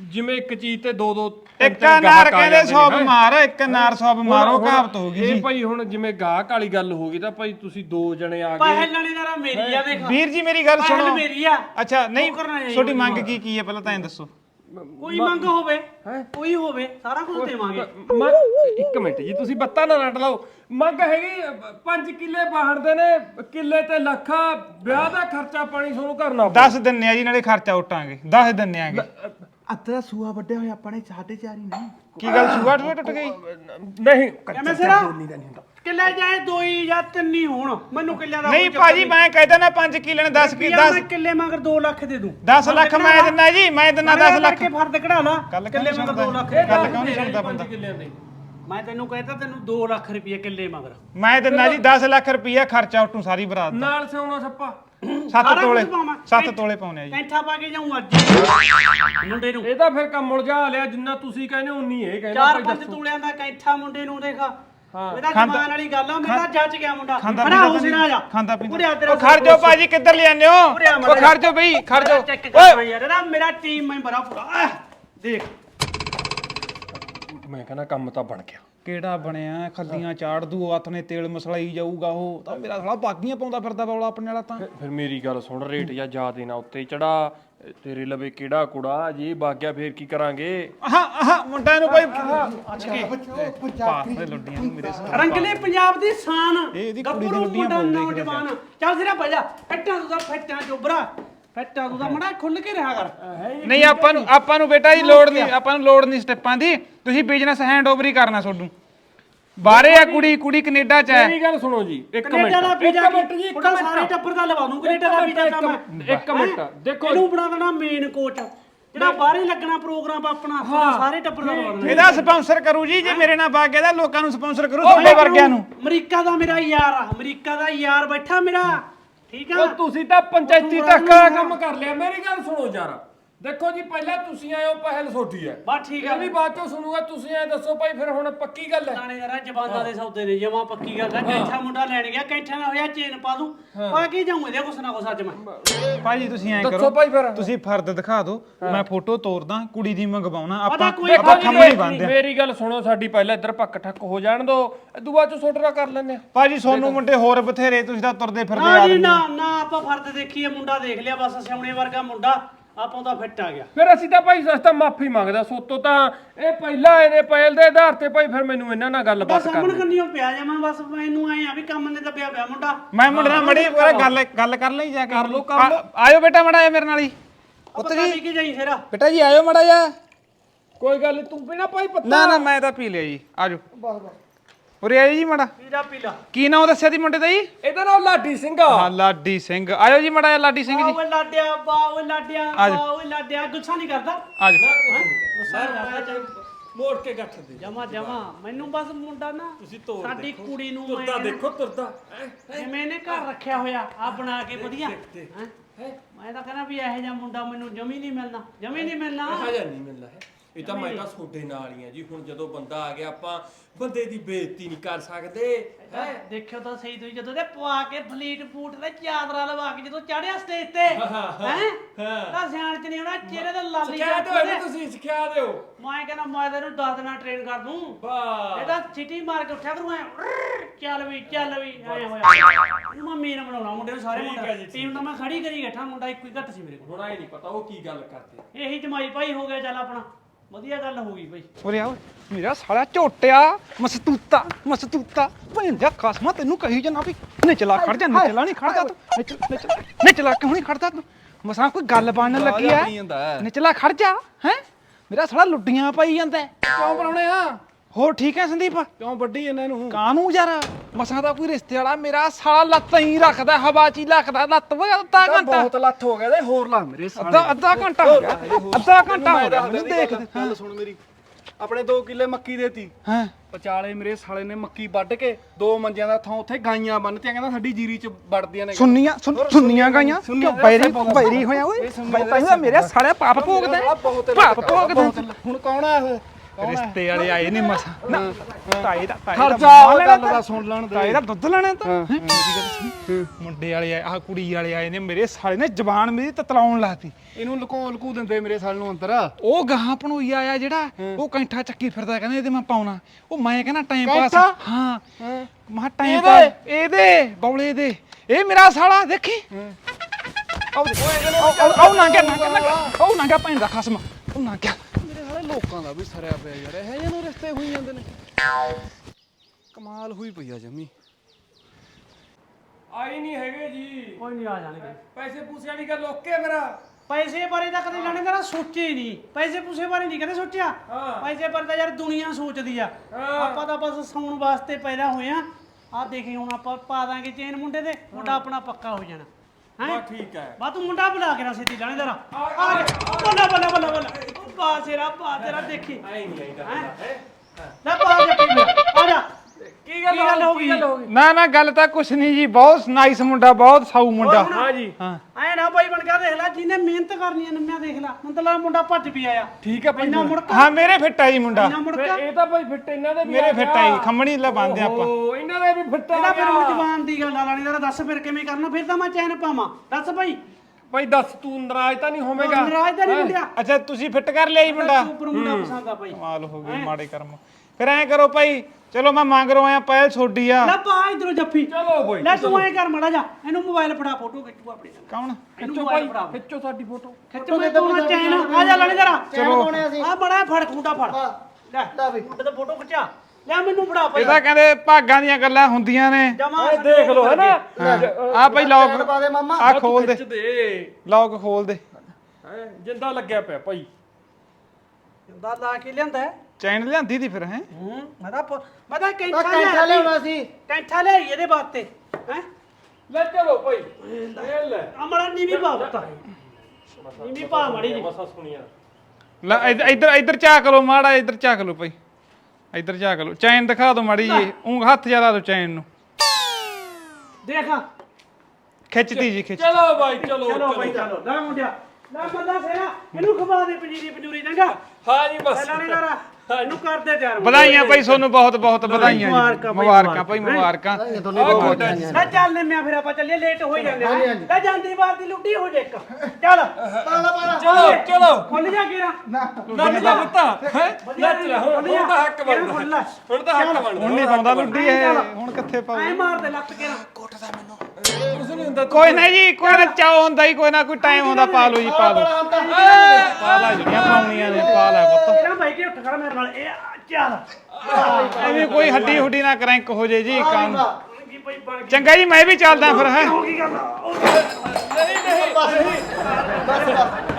ਜਿਵੇਂ ਇੱਕ ਚੀਜ਼ ਤੇ ਦੋ ਦੋ ਇੱਕ ਨਾਰ ਕਹਿੰਦੇ ਜਾਂਦੇ ਸੌ ਨੇ, ਹੈਂ। ਬਿਮਾਰ ਇੱਕ ਨਾਰ ਸੌ ਬਿਮਾਰ ਉਹ ਕਹਾਵਤ ਹੋ ਗਈ ਇਹ ਭਾਈ ਹੁਣ ਜਿਵੇਂ ਗਾਹਕ ਵਾਲੀ ਗੱਲ ਹੋ ਗਈ ਤਾਂ ਭਾਈ ਤੁਸੀਂ ਦੋ ਜਣੇ ਆ ਗਏ। ਪਹਿਲ ਲਾਣੇਦਾਰ ਮੇਰੀ ਆ ਦੇਖ ਵੀਰ ਜੀ ਮੇਰੀ ਗੱਲ ਪਹਿਲ ਸੁਣੋ। ਮੇਰੀ ਆ। ਅੱਛਾ ਨਹੀਂ ਉਹਦੀ ਮੰਗ ਕੀ ਕੀ ਹੈ? ਪਹਿਲਾਂ ਤਾਂ ਇਹ ਦੱਸੋ। ਕੋਈ ਮੰਗ ਹੋਵੇ ਕੋਈ ਹੋਵੇ ਸਾਰਾ ਕੁਝ ਦੇਵਾਂਗੇ। ਮੰਗ ਇੱਕ ਮਿੰਟ ਜੀ ਤੁਸੀਂ ਬੱਤਾ ਨਾ ਰੱਟ ਲਓ। ਮੰਗ ਹੈਗੀ 5 ਕਿੱਲੇ ਬਾਹਰ ਦੇ ਨੇ ਕਿੱਲੇ ਤੇ ਲੱਖ ਵਿਆਹ ਦਾ ਖਰਚਾ ਪਾਣੀ ਤੁਹਾਨੂੰ ਕਰਨਾ ਪਊ। 10 ਦਿੰਨੇ ਆ ਜੀ ਨਾਲੇ ਖਰਚਾ ਉਟਾਂਗੇ 10 ਦਿੰਨੇ ਆਗੇ। ਅੱਧਾ ਸੂਆ ਵੱਡੇ ਹੋਏ ਆਪਾਂ ਨੇ ਸਾਢੇ ਚਾਰ ਹੀ ਨਹੀਂ ਕੀ ਗੱਲ ਸ਼ੂਗਰ ਟੁੱਟ ਗਈ? ਨਹੀਂ ਐਵੇਂ ਸਿਰਾ? ਕਿੱਲੇ ਜਾਏ ਦੋ ਹੀ ਜਾਂ ਤਿੰਨ ਹੀ ਹੋਣ ਮੈਨੂੰ ਕਿੱਲਿਆਂ ਦਾ ਨਹੀਂ ਕੋਈ ਚੱਕਰ ਭਾਜੀ ਮੈਂ ਕਹਿੰਦਾ ਨਾ 5 ਕਿੱਲੇ ਨੇ 10 ਕਿ ਰੁਪਈਆ 10 ਮੈਂ ਕਿੱਲੇ ਮਗਰ 2 ਲੱਖ ਦੇ ਦੂੰ। 10 ਲੱਖ ਮੈਂ ਦਿੰਨਾ ਜੀ ਮੈਂ ਦਿੰਨਾ 10 ਲੱਖ। ਫਰਦ ਕਢਾ ਲਾ ਗੱਲ ਕਿੱਲੇ ਕਿਉਂ ਮਗਰ 2 ਲੱਖ ਸੁਣਦਾ ਗੱਲ ਕਿਉਂ ਨਹੀਂ ਸੁਣਦਾ ਬੰਦਾ? ਮੈਂ ਤੈਨੂੰ ਕਹਿੰਦਾ ਤੈਨੂੰ 2 ਲੱਖ ਰੁਪਏ ਕਿੱਲੇ ਮਗਰ। ਮੈਂ ਦਿੰਨਾ ਜੀ 10 ਲੱਖ ਰੁਪਈਆ ਖਰਚਾ ਉਟੂ ਸਾਰੀ ਬਰਾਤ ਦਾ। ਨਾਲ ਸਿਉਣਾ ਸੱਪਾ। 7 ਸਾਰਾ ਤੋਲੇ ਪਾਵਾਂ। 7 ਤੋਲੇ ਪਾਉਣੇ ਆ ਜੀ। ਕੈਂਠਾ ਪਾ ਕੇ ਜਾਊਂ ਅੱਜ ਮੁੰਡੇ ਨੂੰ। ਇਹ ਤਾਂ ਫਿਰ ਕੰਮ ਉਲਝਾ ਲਿਆ ਜਿੰਨਾ ਤੁਸੀਂ ਕਹਿੰਦੇ ਉਨੀ ਇਹ ਕਹਿੰਦਾ ਚਾਰ ਭਾਈ ਪੰਜ ਦੱਸੋ। ਤੋਲਿਆਂ ਦਾ ਕੈਂਠਾ ਮੁੰਡੇ ਨੂੰ ਦੇਖ। ਮੇਰਾ ਖਾਂਦਾ- ਜਮਾਨ ਵਾਲੀ ਗੱਲ ਆ ਮੇਰਾ ਜੱਜ ਗਿਆ ਮੁੰਡਾ। ਖਾਂਦਾ ਬੜਾ ਪੀਂਦਾ ਹੁਸਨ ਆ। ਜਾ ਖਾਂਦਾ ਉਰੇ ਆ ਪੀਂਦਾ ਤੇਰਾ ਉਹ ਖੜ ਜਾਓ ਭਾਜੀ ਕਿੱਧਰ ਲੈ ਆਨੇ ਹੋ? ਉਰੇ ਆ ਉਹ ਮਾੜਾ। ਖੜ ਜਾਓ ਬਈ ਖੜ ਜਾਓ। ਚੈੱਕ ਓਏ। ਕਰਨਾ ਯਾਰ ਇਹਦਾ ਮੇਰਾ ਟੀਮ ਮੈਂਬਰ ਆ ਪੂਰਾ ਆਹ, ਦੇਖ। ਮੈਂ ਕਹਿੰਦਾ ਕੰਮ ਤਾਂ ਬਣ ਗਿਆ। ਕਿਹੜਾ ਬਣਿਆ? ਖੱਲੀਆਂ ਚਾੜ ਦੂ ਹੱਥ ਨੇ ਤੇਲ ਮਸਲਾਈ ਜਾਊਗਾ ਉਹ। ਤਾਂ ਮੇਰਾ ਸਾਲਾ ਬਾਗੀਆਂ ਪਾਉਂਦਾ ਫਿਰਦਾ ਬੌਲਾ ਆਪਣੇ ਵਾਲਾ ਤਾਂ। ਫਿਰ- ਫਿਰ ਮੇਰੀ ਗੱਲ ਸੁਣ ਰੇਟ ਜਾਂ ਜਾ ਦੇਣਾ ਉੱਤੇ ਚੜਾ। ਤੇਰੇ ਲਵੇ ਕਿਹੜਾ ਕੁੜਾ ਜੇ ਬਾਗਿਆ ਫੇਰ ਕੀ ਕਰਾਂਗੇ? ਆਹ ਆਹ ਮੁੰਡਾ ਨੂੰ ਭਾਈ ਪਾਸ ਲੁੱਡੀਆਂ ਨੂੰ ਮੇਰੇ ਸਾਹ ਰੰਗਲੇ ਪੰਜਾਬ ਦੀ ਸ਼ਾਨ। ਇਹ ਇਹਦੀ ਕੁੜੀ ਦੀ ਗੱਭਰੂ ਲੁੱਡੀਆਂ ਮੁੰਡਾ ਬੋਲਦੇ ਕਿਤੇ ਨੌਜਵਾਨ। ਚੱਲ ਸਿਰਾ ਭਜਾ ਫੱਟਾਂ ਤੂੰ ਤਾਂ ਫੱਟਾਂ ਚੋਬਰਾ ਫੱਟਾਂ ਤੂੰ ਤਾਂ ਮੜਾ ਖੁੱਲ ਕੇ ਰਿਹਾ ਕਰ। ਨਹੀਂ ਆਪਾਂ ਨੂੰ ਆਪਾਂ ਨੂੰ ਬੇਟਾ ਜੀ ਲੋੜ ਨਹੀਂ ਆਪਾਂ ਨੂੰ ਲੋੜ ਨਹੀਂ ਸਟੈਪਾਂ ਦੀ। ਤੁਸੀਂ ਬਿਜ਼ਨਸ ਹੈਂਡਓਵਰ ਹੀ ਕਰਨਾ ਤੁਹਾਨੂੰ ਬਾਹਰੇ ਆ ਕੁੜੀ ਕੁੜੀ ਕੈਨੇਡਾ ਚ ਹੈ। ਮੇਰੀ ਗੱਲ ਸੁਣੋ ਜੀ ਇੱਕ ਮਿੰਟ ਕੈਨੇਡਾ ਦਾ ਵੀਜ਼ਾ ਇੱਕ ਮਿੰਟ ਜੀ ਇੱਕ ਸਾਰੇ ਟੱਬਰ ਦਾ ਲਵਾ ਦੂੰ ਕੈਨੇਡਾ ਦਾ ਵੀਜ਼ਾ ਇੱਕ ਕੰਮ ਮਿੰਟ, ਇੱਕ ਮਿੰਟ, ਦੇਖੋ- ਇਹਨੂੰ ਬਣਾ ਦੇਣਾ ਮੇਨ ਕੋਚ ਜਿਹੜਾ ਬਾਹਰੇ ਲੱਗਣਾ ਪ੍ਰੋਗਰਾਮ ਆਪਣਾ ਸਾਰੇ ਟੱਬਰ ਦਾ ਲਵਾ ਦੇਣਾ ਇਹਦਾ ਸਪਾਂਸਰ ਕਰੂ ਜੀ ਜੇ ਮੇਰੇ ਨਾਲ ਬਾਗ ਇਹਦਾ ਲੋਕਾਂ ਨੂੰ ਸਪਾਂਸਰ ਕਰੂ ਤੁਹਾਡੇ ਵਰਗਿਆਂ ਨੂੰ। ਅਮਰੀਕਾ ਦਾ ਮੇਰਾ ਯਾਰ ਆ ਅਮਰੀਕਾ ਦਾ ਯਾਰ ਬੈਠਾ ਮੇਰਾ। ਠੀਕ ਆ? ਉਹ ਤੁਸੀਂ ਤਾਂ ਪੰਚਾਇਤੀ ਤੱਕ ਦਾ ਕੰਮ ਕਰ ਲਿਆ। ਮੇਰੀ ਗੱਲ ਸੁਣੋ ਯਾਰ ਦੇਖੋ ਜੀ ਪਹਿਲਾਂ ਤੁਸੀਂ ਆਏ ਹੋ ਪਹਿਲ ਸੋਢੀ ਹੈ। ਬਸ ਠੀਕ ਇਹ ਵੀ ਬਾਅਦ ਚੋਂ ਸੁਣੂਗਾ ਤੁਸੀਂ ਐ ਦੱਸੋ ਭਾਈ ਫਿਰ ਹੁਣ ਪੱਕੀ ਗੱਲ ਹੈ। ਲਾਣੇ ਯਾਰ ਜਵਾਨਾਂ ਦੇ ਸੌਦੇ ਨੇ ਜਮਾ ਪੱਕੀ ਗੱਲ ਆ ਕੈਂਠਾ ਮੁੰਡਾ ਲੈਣ ਗਿਆ ਕੈਂਠਾ ਨਾ ਹੋਇਆ ਚੇਨ ਪਾ ਦੂੰ। ਪਾ ਕੇ ਜਾਊਂ ਇਹਦੇ ਕੁਛ ਨਾ ਕੁਛ ਅੱਜ ਮੈਂ ਭਾਜੀ ਤੁਸੀਂ ਐਂ ਦੱਸੋ ਕਰੋ ਭਾਈ ਫਿਰ। ਤੁਸੀਂ ਫਰਦ ਦਿਖਾ ਦਿਓ ਮੈਂ ਫੋਟੋ ਤੋਰਦਾ ਕੁੜੀ ਦੀ ਮੰਗਵਾਉਣਾ ਆਪਾਂ ਕੋਈ ਆਪਾਂ ਖੰਮ ਨਹੀਂ, ਬੰਦੇ ਮੇਰੀ ਗੱਲ ਸੁਣੋ ਸਾਡੀ ਪਹਿਲਾਂ ਇੱਧਰ ਪੱਕ ਠੱਕ ਹੋ ਜਾਣ ਦੋ ਇਦੋਂ ਬਾਅਦ ਚ ਸੋਟਰਾ ਕਰ ਲੈਂਦੇ ਆ ਭਾਜੀ ਸੋਨੂੰ ਮੁੰਡੇ ਹੋਰ ਬਥੇਰੇ ਤੁਸੀਂ ਤਾਂ ਤੁਰਦੇ ਫਿਰਦੇ ਨਾ ਜੀ ਆਦਮੀ। ਨਾ ਨਾ ਆਪਾਂ ਫਰਦ ਦੇਖੀਏ ਮੁੰਡਾ ਦੇਖ ਲਿਆ ਬਸ ਸਿਆਉਣੇ ਵਰਗਾ ਮੁੰਡਾ। ਆਪਾਂ ਤਾਂ ਫਿੱਟ ਆ ਗਿਆ। ਫਿਰ ਅਸੀਂ ਤਾਂ ਭਾਈ ਸਸਤਾ ਮਾਫੀ ਮੰਗਦਾ ਸੋਤੋ ਤਾਂ ਇਹ ਪਹਿਲਾਂ ਇਹਦੇ ਪਹਿਲ ਦੇ ਆਧਾਰ ਤੇ ਭਾਈ ਫਿਰ ਮੈਨੂੰ ਇਹਨਾਂ ਨਾਲ ਬਸ ਗੱਲਬਾਤ ਸਾਹਮਣ ਕਰਨੀ। ਕੰਨੀਓ ਪਿਆ ਜਾਵਾਂ ਬਸ ਮੈਨੂੰ ਆਏ ਆ ਵੀ ਕੰਮ ਨੇ ਦੱਬਿਆ ਪਿਆ ਮੁੰਡਾ। ਮੈਂ ਮੁੰਡੇ ਨਾਲ ਮੜੀ ਗੱਲ ਗੱਲ ਕਰ ਲਈ ਜਾ ਕੇ। ਕਰ ਲਓ, ਕਰ ਲਓ। ਆਇਓ ਬੇਟਾ ਮੜਾ ਮੇਰੇ ਨਾਲ ਹੀ। ਪੁੱਤ ਜੀ। ਕੀ ਜਾਈ ਫੇਰਾ? ਬੇਟਾ ਜੀ ਆਇਓ ਮੜਾ ਜਾ ਕੋਈ ਗੱਲ ਨੀ ਤੂੰ ਪੀਣਾ ਭਾਈ ਪੱਤਾ। ਨਾ ਨਾ ਮੈਂ ਤਾਂ ਪੀ ਲਿਆ ਜੀ। ਆਜੋ। ਉਰੇ ਆਇਓ ਜੀ ਮੜਾ। ਪੀਲਾ ਪੀਲਾ। ਕੀ ਨਾਮ ਦੱਸਿਆ ਦੀ ਮੁੰਡੇ ਦਾ ਜੀ? ਇਹਦਾ ਨਾਮ ਲਾਡੀ ਸਿੰਘ ਆ। ਹਾਂ ਲਾਡੀ ਸਿੰਘ। ਆਇਓ ਜੀ ਮੜਾ ਲਾਡੀ ਸਿੰਘ ਜੀ। ਓਏ ਲਾਡਿਆ ਬਾ ਓਏ ਲਾਡਿਆ ਆ ਜਾ। ਬਾ ਓਏ ਲਾਡਿਆ। ਗੁੱਸਾ ਨਹੀਂ ਕਰਦਾ? ਆਜੋ ਗੁੱਸਾ ਨਹੀਂ ਕਰਦਾ ਚੱਲ। ਮੋੜ ਕੇ ਗੱਠ ਦੇ। ਜਮਾ ਜਮਾ। ਮੈਨੂੰ ਬਸ ਮੁੰਡਾ ਨਾ ਸਾਡੀ ਕੁੜੀ ਨੂੰ ਤੁਰਦਾ ਮੈਂ ਦੇਖੋ ਤੁਰਦਾ। ਜਿਵੇਂ ਇਹਨੇ ਘਰ ਰੱਖਿਆ ਹੋਇਆ ਆ ਬਣਾ ਕੇ ਵਧੀਆ। ਹੈਂ? ਮੈਂ ਤਾਂ ਕਹਿੰਦਾ ਵੀ ਇਹੋ ਜਿਹਾ ਮੁੰਡਾ ਮੈਨੂੰ ਜਮੀ ਨਹੀਂ ਮਿਲਣਾ। ਜਮੀ ਨਹੀਂ ਮਿਲਣਾ। ਹਜਾ ਨਹੀਂ ਮਿਲਦਾ ਹੈ? ਇਹ ਤਾਂ ਮੈਂ ਤਾਂ ਛੋਟੇ ਨਾਲ ਹੀ ਆ ਜੀ ਹੁਣ ਜਦੋਂ ਬੰਦਾ ਆ ਗਿਆ ਆਪਾਂ ਬੰਦੇ ਦੀ ਬੇਇੱਜ਼ਤੀ ਨਹੀਂ ਕਰ ਸਕਦੇ ਹੈਂ? ਦੇਖਿਓ ਤਾਂ ਸਹੀ ਤੁਸੀਂ ਜਦੋਂ ਦੇ ਪਵਾ ਕੇ ਫਲੀਟ ਫੂਟ ਤੇ ਚਾਦਰਾ ਲਵਾ ਕੇ ਜਦੋਂ ਚੜਿਆ ਸਟੇਜ ਤੇ ਹੈ ਤਾਂ ਸਿਆਣ ਚ ਨਹੀਂ ਹੋਣਾ ਚਿਹਰੇ ਤੇ ਲਾਲੀ ਸਿਖਾ ਦਿਓ ਇਹਨੂੰ ਤੁਸੀਂ ਸਿਖਾ ਦਿਓ। ਮੈਂ ਕਹਿੰਦਾ ਮੈਂ ਤੈਨੂੰ 10 ਦਿਨਾਂ ਟ੍ਰੇਨ ਕਰ ਦੂੰ। ਵਾਹ। ਇਹ ਤਾਂ ਸਿਟੀ ਮਾਰ ਕੇ ਉੱਠਿਆ ਕਰੂ ਐ ਚੱਲ ਵੀ ਚੱਲ ਵੀ ਐ ਹੋਇਆ। ਮੈਂ ਮੇਨ ਬਣਾਉਣਾ ਮੁੰਡੇ ਨੂੰ ਸਾਰੇ ਮੁੰਡੇ। ਟੀਮ ਤਾਂ ਮੈਂ ਖੜੀ ਕਰੀ ਬੈਠਾ ਮੁੰਡਾ ਇੱਕੋ ਹੀ ਘੱਟ ਸੀ ਮੇਰੇ ਕੋਲ। ਹੁਣ ਆਏ ਨਹੀਂ ਪਤਾ ਉਹ ਕੀ ਗੱਲ ਕਰਦੇ। ਇਹੀ ਜਮਾਈ ਭਾਈ ਹੋ ਗਿਆ ਚੱਲ ਆਪਣਾ। ਵਧੀਆ ਗੱਲ ਹੋ ਗਈ ਬਈ। ਉਰੇ ਆਓ ਮੇਰਾ ਸਾਲਾ ਝੋਟਿਆ ਮਸਤੂਤਾ ਮਸਤੂਤਾ। ਭੈਣ ਦਾ ਕਸਮਾ ਤੈਨੂੰ ਕਹੀ ਜਨਾ ਵੀ ਨਿਚਲਾ ਖੜ ਜਾ ਨਿਚਲਾ ਨਹੀਂ ਖੜਦਾ ਤੂੰ ਨਿਚਲਾ ਨਿਚਲਾ ਨਿਚਲਾ ਕਿਉਂ ਨਹੀਂ ਖੜਦਾ ਤੂੰ? ਮਸਾਂ ਕੋਈ ਗੱਲ ਬਣਨ ਲੱਗੀ ਐ? ਨਿਚਲਾ ਖੜ ਜਾ ਹੈ? ਮੇਰਾ ਸਾਲਾ ਲੁੱਡੀਆਂ ਪਾਈ ਜਾਂਦਾ। ਕਿਉਂ ਬਣਾਉਣੇ ਆ? ਹੋਰ ਠੀਕ ਹੈ ਸੰਦੀਪ? ਕਿਉਂ ਵੱਡੀ ਇਹਨਾਂ ਨੂੰ? ਕਾਨੂੰ ਯਾਰ? ਮਸਾਂ ਦਾ ਕੋਈ ਰਿਸ਼ਤੇ ਵਾਲਾ ਮੇਰਾ ਸਾਲਾ ਲੱਤ ਹੀ ਰੱਖਦਾ ਹਵਾ 'ਚ ਹੀ ਰੱਖਦਾ ਲੱਤ ਵਾ ਅੱਧਾ ਘੰਟਾ। ਬਹੁਤ ਲੱਥ ਹੋ ਗਿਆ ਤੇ ਹੋਰ ਲਾ ਮੇਰੇ ਅੱਧਾ ਅੱਧਾ ਘੰਟਾ ਹੋ ਗਿਆ। ਅੱਧਾ ਘੰਟਾ ਹੋ ਗਿਆ। ਮੈਨੂੰ ਦੇਖ ਗੱਲ ਸੁਣ ਮੇਰੀ। ਆਪਣੇ 2 ਕਿੱਲੇ ਮੱਕੀ ਦੇਤੀ। ਹਾਂ। ਪਚਾਲੇ ਮੇਰੇ ਸਾਲੇ ਨੇ ਮੱਕੀ ਵੱਢ ਕੇ ਦੋ ਮੰਜਿਆਂ ਦਾ ਥਾਂ ਉੱਥੇ ਗਾਈਆਂ ਬੰਨਤੀਆਂ ਕਹਿੰਦਾ ਸਾਡੀ ਜੀਰੀ ਚ ਵੜਦੀਆਂ ਨੇ। ਸੁੰਨੀਆਂ ਸੁੰਨ- ਸੁੰਨੀਆਂ ਗਾਈਆਂ? ਕਿਉਂ ਬੈਰੀ ਬੈਰੀ ਹੋਇਆ ਓਏ? ਮੇਰੇ ਸਾਲੇ ਪਾਪ ਭੋਗਦਾ। ਪਾਪ ਭੋਗਦਾ। ਹੁਣ ਕੌਣ ਆ ਇਹ? ਰਿਸ਼ਤੇ ਵਾਲੇ ਆਏ ਨੇ ਮਸਾ ਨਾ ਤਾਏ ਦਾ ਤਾਏ ਮਾਂ ਉਹ ਗੱਲ ਦਾ ਸੁਣ ਲੈਣ ਤਾਏ ਦੇ ਦਾ ਦੁੱਧ ਲੈਣਾ ਤਾਂ। ਹੈਂ? ਮੇਰੀ ਗੱਲ ਸੁਣ। ਮੁੰਡੇ ਵਾਲੇ ਆਏ ਆਹ ਕੁੜੀ ਵਾਲੇ ਆਏ ਨੇ ਮੇਰੇ ਸਾਲੇ ਨੇ ਜ਼ਬਾਨ ਮੇਰੀ ਤਤਲਾਉਣ ਲਾਤੀ। ਇਹਨੂੰ ਲੁਕੋ ਲੁਕੂ ਦਿੰਦੇ ਮੇਰੇ ਸਾਲ ਨੂੰ ਅੰਦਰ। ਉਹ ਗਾਹਾਂ ਪਣੋਈ ਆਇਆ ਜਿਹੜਾ ਉਹ ਕੈਂਠਾ ਚੱਕੀ ਫਿਰਦਾ ਕਹਿੰਦਾ ਇਹਦੇ ਮੈਂ ਪਾਉਣਾ। ਉਹ ਮੈਂ ਕਹਿੰਦਾ ਟਾਈਮ ਪਾਸ? ਹਾਂ। ਮਾ ਟਾਈਮ ਪਾਸ ਇਹਦੇ? ਬੌਲੇ ਦੇ। ਇਹ ਮੇਰਾ ਸਾਲਾ ਦੇਖੀ? ਆਉ ਆਉ ਨਾ ਗਿਆ ਨਾ ਗਿਆ ਆਉ ਨਾ ਗਿਆ ਭੈਣ ਦਾ ਖਸਮ। ਉਹ ਨਾ ਗਿਆ। ਮੇਰੇ ਸਾਲੇ ਲੋਕਾਂ ਦਾ ਵੀ ਸਰਿਆ ਪਿਆ ਯਾਰ ਇਹ ਜਿਹਨੂੰ ਰਿਸ਼ਤੇ ਹੋਈ ਜਾਂਦੇ ਨੇ। ਕਮਾਲ ਹੋਈ ਪਈ ਆ ਜਮੀ। ਆਈ ਨਹੀਂ ਹੈਗੇ ਜੀ। ਕੋਈ ਨਹੀਂ ਆ ਜਾਣਗੇ। ਪੈਸੇ ਪੂਸੇ ਵਾਲੀ ਗੱਲ ਓਕੇ ਮੇਰਾ। ਪੈਸੇ ਬਾਰੇ ਤਾਂ ਕਦੇ ਲੈਣੇ ਦਾ ਸੋਚੇ ਹੀ ਨਹੀਂ। ਪੈਸੇ ਪੂਸੇ ਬਾਰੇ ਨਹੀਂ ਕਦੇ ਸੋਚਿਆ। ਹਾਂ। ਪੈਸੇ ਬਾਰੇ ਤਾਂ ਯਾਰ ਦੁਨੀਆ ਸੋਚਦੀ ਆ। ਹਾਂ। ਆਪਾਂ ਤਾਂ ਬਸ ਸੌਣ ਵਾਸਤੇ ਪੈਦਾ ਹੋਏ ਆ। ਆ ਦੇਖੀ ਹੁਣ ਆਪਾਂ ਪਾ ਦਾਂਗੇ ਚੇਨ ਮੁੰਡੇ ਦੇ। ਮੁੰਡਾ ਆਪਣਾ ਪੱਕਾ ਹੋ ਜਾਣਾ। ਹੈ? ਠੀਕ ਹੈ। ਬਾ ਤੂੰ ਮੁੰਡਾ ਬੁਲਾ ਕੇ ਨਾ ਸਿੱਧੀ ਜਾਣੇ ਜਰਾ। ਆ ਬੱਲਾ ਬੱਲਾ ਬੱਲਾ ਬੱਲਾ ਉਹ ਬਾ ਤੇਰਾ ਬਾ ਤੇਰਾ ਦੇਖੀ। ਆਈ ਨਹੀਂ ਆਈਦਾ ਹੈਂ? ਲੈ ਪਾ ਦੇ ਆ ਕੀ ਗੱਲ ਹੋ ਗਈ? ਗੱਲ ਹੋ ਗਈ? ਨਾ ਨਾ ਗੱਲ ਤਾਂ ਕੁਛ ਨਹੀਂ ਜੀ ਬਹੁਤ ਨਾਈਸ ਮੁੰਡਾ ਬਹੁਤ ਸਾਊ ਮੁੰਡਾ। ਹਾਂ ਜੀ ਹਾਂ। ਐ ਨਾ ਬਾਈ ਬਣ ਗਿਆ ਦੇਖ ਲੈ ਜਿਹਨੇ ਮਿਹਨਤ ਕਰਨੀ ਐ ਨੰਮਿਆ ਦੇਖ ਲੈ। ਤਾਂ ਲਾ ਮੁੰਡਾ ਭੱਜ ਵੀ ਆਇਆ। ਠੀਕ ਹੈ ਭਾਈ ਇੰਨਾ ਮੁੜਕਾ? ਹਾਂ ਮੇਰੇ ਫਿੱਟ ਆ ਜੀ ਮੁੰਡਾ। ਇੰਨਾ ਮੁੜਕਾ? ਇਹ ਤਾਂ ਭਾਈ ਫਿੱਟ ਇਹਨਾਂ ਦੇ ਵੀ ਮੇਰੇ ਆ ਫਿੱਟ ਗਿਆ। ਆ ਜੀ ਖੰਮਣੀ ਲੈ ਬੰਦੇ ਆਪਾਂ। ਓਹੋ, ਇਹਨਾਂ ਦੇ ਵੀ ਫਿੱਟ ਆ ਇਹਦਾ ਫਿਰ ਗਿਆ। ਹੁਣ ਜ਼ਬਾਨ ਦੀ ਗੱਲ ਆ ਲਾਣੀ ਦਾ ਦੱਸ ਫਿਰ ਕਿਵੇਂ ਕਰਨਾ ਫਿਰ ਤਾਂ ਮੈਂ ਚੈਨ ਪਾਵਾਂ। ਦੱਸ ਭਾਈ ਭਾਈ ਦੱਸ ਤੂੰ ਨਾਰਾਜ਼ ਤਾਂ ਨਹੀਂ ਹੋਵੇਂਗਾ? ਨਰਾਜ ਤਾਂ ਨਹੀਂ ਮੁੰਡਿਆ ਅੱਛਾ ਤੁਸੀਂ ਫਿੱਟ ਕਰ ਲਿਆ ਜੀ ਮੁੰਡਾ? ਮੁੰਡਾ ਪਸੰਦ ਆ ਭਾਈ ਕਮਾਲ ਹੋ ਗਈ ਮਾੜੇ ਕਰਮ। ਫਿਰ ਐਂ ਕਰੋ ਭਾਈ ਚਲੋ ਮੈਂ ਮੰਗ ਰਹਾ ਆ ਪਹਿਲ ਛੋਡੀ ਆ। ਲੈ ਪਾ ਇਧਰੋਂ ਜੱਫੀ। ਚਲੋ ਭਾਈ ਲੈ ਤੂੰ ਐ ਕਰ ਮੜਾ ਜਾ ਇਹਨੂੰ ਮੋਬਾਈਲ ਫੜਾ ਫੋਟੋ ਖਿੱਚੂ ਆਪਣੀ ਨਾਲ। ਕੌਣ? ਇਹਨੂੰ ਖਿੱਚੋ ਮੋਬਾਈਲ ਫੜਾ। ਖਿੱਚੋ ਸਾਡੀ ਫੋਟੋ ਖਿੱਚ ਮੈਂ ਤੂੰ ਨਾ ਚੈਨ ਆ ਜਾ ਲਾਣੀ ਜਰਾ। ਚਲੋ। ਪਾਉਣੇ ਅਸੀਂ ਆ ਬੜਾ ਫੜ ਖੁੰਡਾ ਫੜ। ਲੈ ਲੈ ਵੀ। ਮੁੰਡੇ ਦਾ ਫੋਟੋ ਖਿਚਾ। ਲੈ ਮੈਨੂੰ ਫੜਾ ਇਹ ਤਾਂ ਕਹਿੰਦੇ ਭਾਗਾਂ ਦੀਆਂ ਗੱਲਾਂ ਹੁੰਦੀਆਂ ਨੇ। ਜਮਾ ਦੇਖ ਲਓ ਹੈ ਨਾ? ਆ ਭਾਈ ਲੌਕ ਪਾ ਦੇ ਮਾਮਾ। ਆ ਖੋਲ ਦੇ। ਖਿੱਚ ਦੇ। ਲੌਕ ਖੋਲ ਦੇ। ਹੈਂ, ਜਿੰਦਾ ਲੱਗਿਆ ਪਿਆ ਭਾਈ। ਦਾ ਲਾ ਕੇ ਲਿਆਂਦਾ ਹੈ। ਚੈਨ ਲਿਆਂਦੀ ਦੀ ਫਿਰ ਹੈ? ਹੂੰ ਮੈਂ ਤਾਂ ਪ- ਮੈਂ ਤਾਂ ਆ ਕੈਂਠਾ ਕੈਂਠਾ ਲਿਆਉਣਾ ਸੀ। ਕੈਂਠਾ ਲਿਆਈ ਇਹਦੇ ਵਾਸਤੇ ਹੈ? ਲੈ ਚਲੋ ਭਾਈ। ਇਹ ਲੈ। ਅਮਰਾ ਨੀਵੀਂ ਪਾ ਦਿੱਤਾ। ਨੀਵੀਂ ਪਾ ਮੜੀ ਜੀ ਮਸਾ ਸੁਣੀਆਂ। ਲੈ ਇੱਧਰ ਇੱਧਰ ਇੱਧਰ ਝਾਕ ਲਓ ਮਾੜਾ ਇੱਧਰ ਝਾਕ ਲਓ ਭਾਈ। ਇੱਧਰ ਝਾਕ ਲਓ। ਚੈਨ ਦਿਖਾ ਦਿਓ ਮਾੜੀ ਜੀ ਉਂਗ ਹੱਥ ਜ਼ਿਆਦਾ ਦਿਓ ਚੈਨ ਨੂੰ। ਦੇਖ। ਖਿੱਚਦੀ ਜੀ ਖਿੱਚ। ਚਲੋ ਭਾਈ ਚਲੋ ਚਲੋ ਭਾਈ ਚਲੋ। ਲੈ ਮੁੰਡਿਆ। ਲੈ ਬੰਦਾ ਸੇਰਾ ਇਹਨੂੰ ਖਵਾ ਦੇ ਪੰਜੀਰੀ ਪੰਜੂਰੀ ਚੰਗਾ। ਹਾਂ ਜੀ ਬਸ। ਪਹਿਲਾਂ ਨਹੀਂ ਲਾਰਾ ਇਹਨੂੰ ਕਰਦੇ ਤਿਆਰ ਵਧਾਈਆਂ ਭਾਈ ਤੁਹਾਨੂੰ ਬਹੁਤ ਬਹੁਤ ਵਧਾਈਆਂ ਜੀ। ਮੁਬਾਰਕਾਂ ਭਾਈ, ਮੁਬਾਰਕਾਂ ਭਾਈ ਮੁਬਾਰਕਾਂ। ਤੁਹਾਨੂੰ ਬਹੁਤ ਵਧਾਈਆਂ। ਲੈ ਚੱਲ ਨਿੰਮਿਆ ਫਿਰ ਆਪਾਂ ਚੱਲੀਏ ਲੇਟ ਹੋ ਹੀ ਜਾਂਦੇ ਆ। ਲੈ ਜਾਂਦੀ ਵਾਰ ਦੀ ਲੁੱਟੀ ਹੋ ਜੇ ਇੱਕ। ਚੱਲ। ਚਲੋ ਚਲੋ। ਖੁੱਲ ਜਾ ਕਿਰਾ ਨੱਚ ਜਾ ਪੁੱਤਾ ਹੈ? ਨੱਚ ਲੈ ਹੁਣ ਹੁਣ ਤਾਂ ਹੱਕ ਬਣਦਾ। ਹੁਣ ਤਾਂ ਹੱਕ ਬਣਦਾ। ਹੁਣ ਨਹੀਂ ਪਾਉਂਦਾ ਲੁੱਡੀ ਇਹ। ਹੁਣ ਕਿੱਥੇ ਪਾਉ ਐ ਮਾਰ ਦੇ ਲੱਤ ਕਿਰਾ ਕੁਛ ਨਹੀਂ ਹੁੰਦਾ ਕੋਈ ਨਾ ਜੀ ਕੋਈ ਨਾ ਚਾਹ ਹੁੰਦਾ ਹੀ ਕੋਈ ਨਾ ਕੋਈ ਟਾਈਮ ਹੁੰਦਾ ਪਾ ਲਓ ਜੀ ਪਾ ਲਓ। ਪਾ ਲਾ ਜਿਹੜੀਆਂ ਪਾਉਣੀਆਂ ਨੇ ਪਾ ਲੈ ਪੁੱਤ। ਤੇਰਾ ਬਾਈ ਕੇ ਉੱਠ ਖੜਾ ਮੇਰੇ ਨਾਲ? ਇਹ ਆ, ਚੱਲ। ਐਵੇਂ ਕੋਈ ਹੱਡੀ ਹੁੱਡੀ ਨਾ ਕਰੈਂਕ ਹੋ ਜੇ ਜੀ ਕੰਮ। ਚੰਗਾ ਜੀ ਮੈਂ ਵੀ ਚੱਲਦਾ ਫਿਰ ਹੈ। ਨਹੀਂ ਨਹੀਂ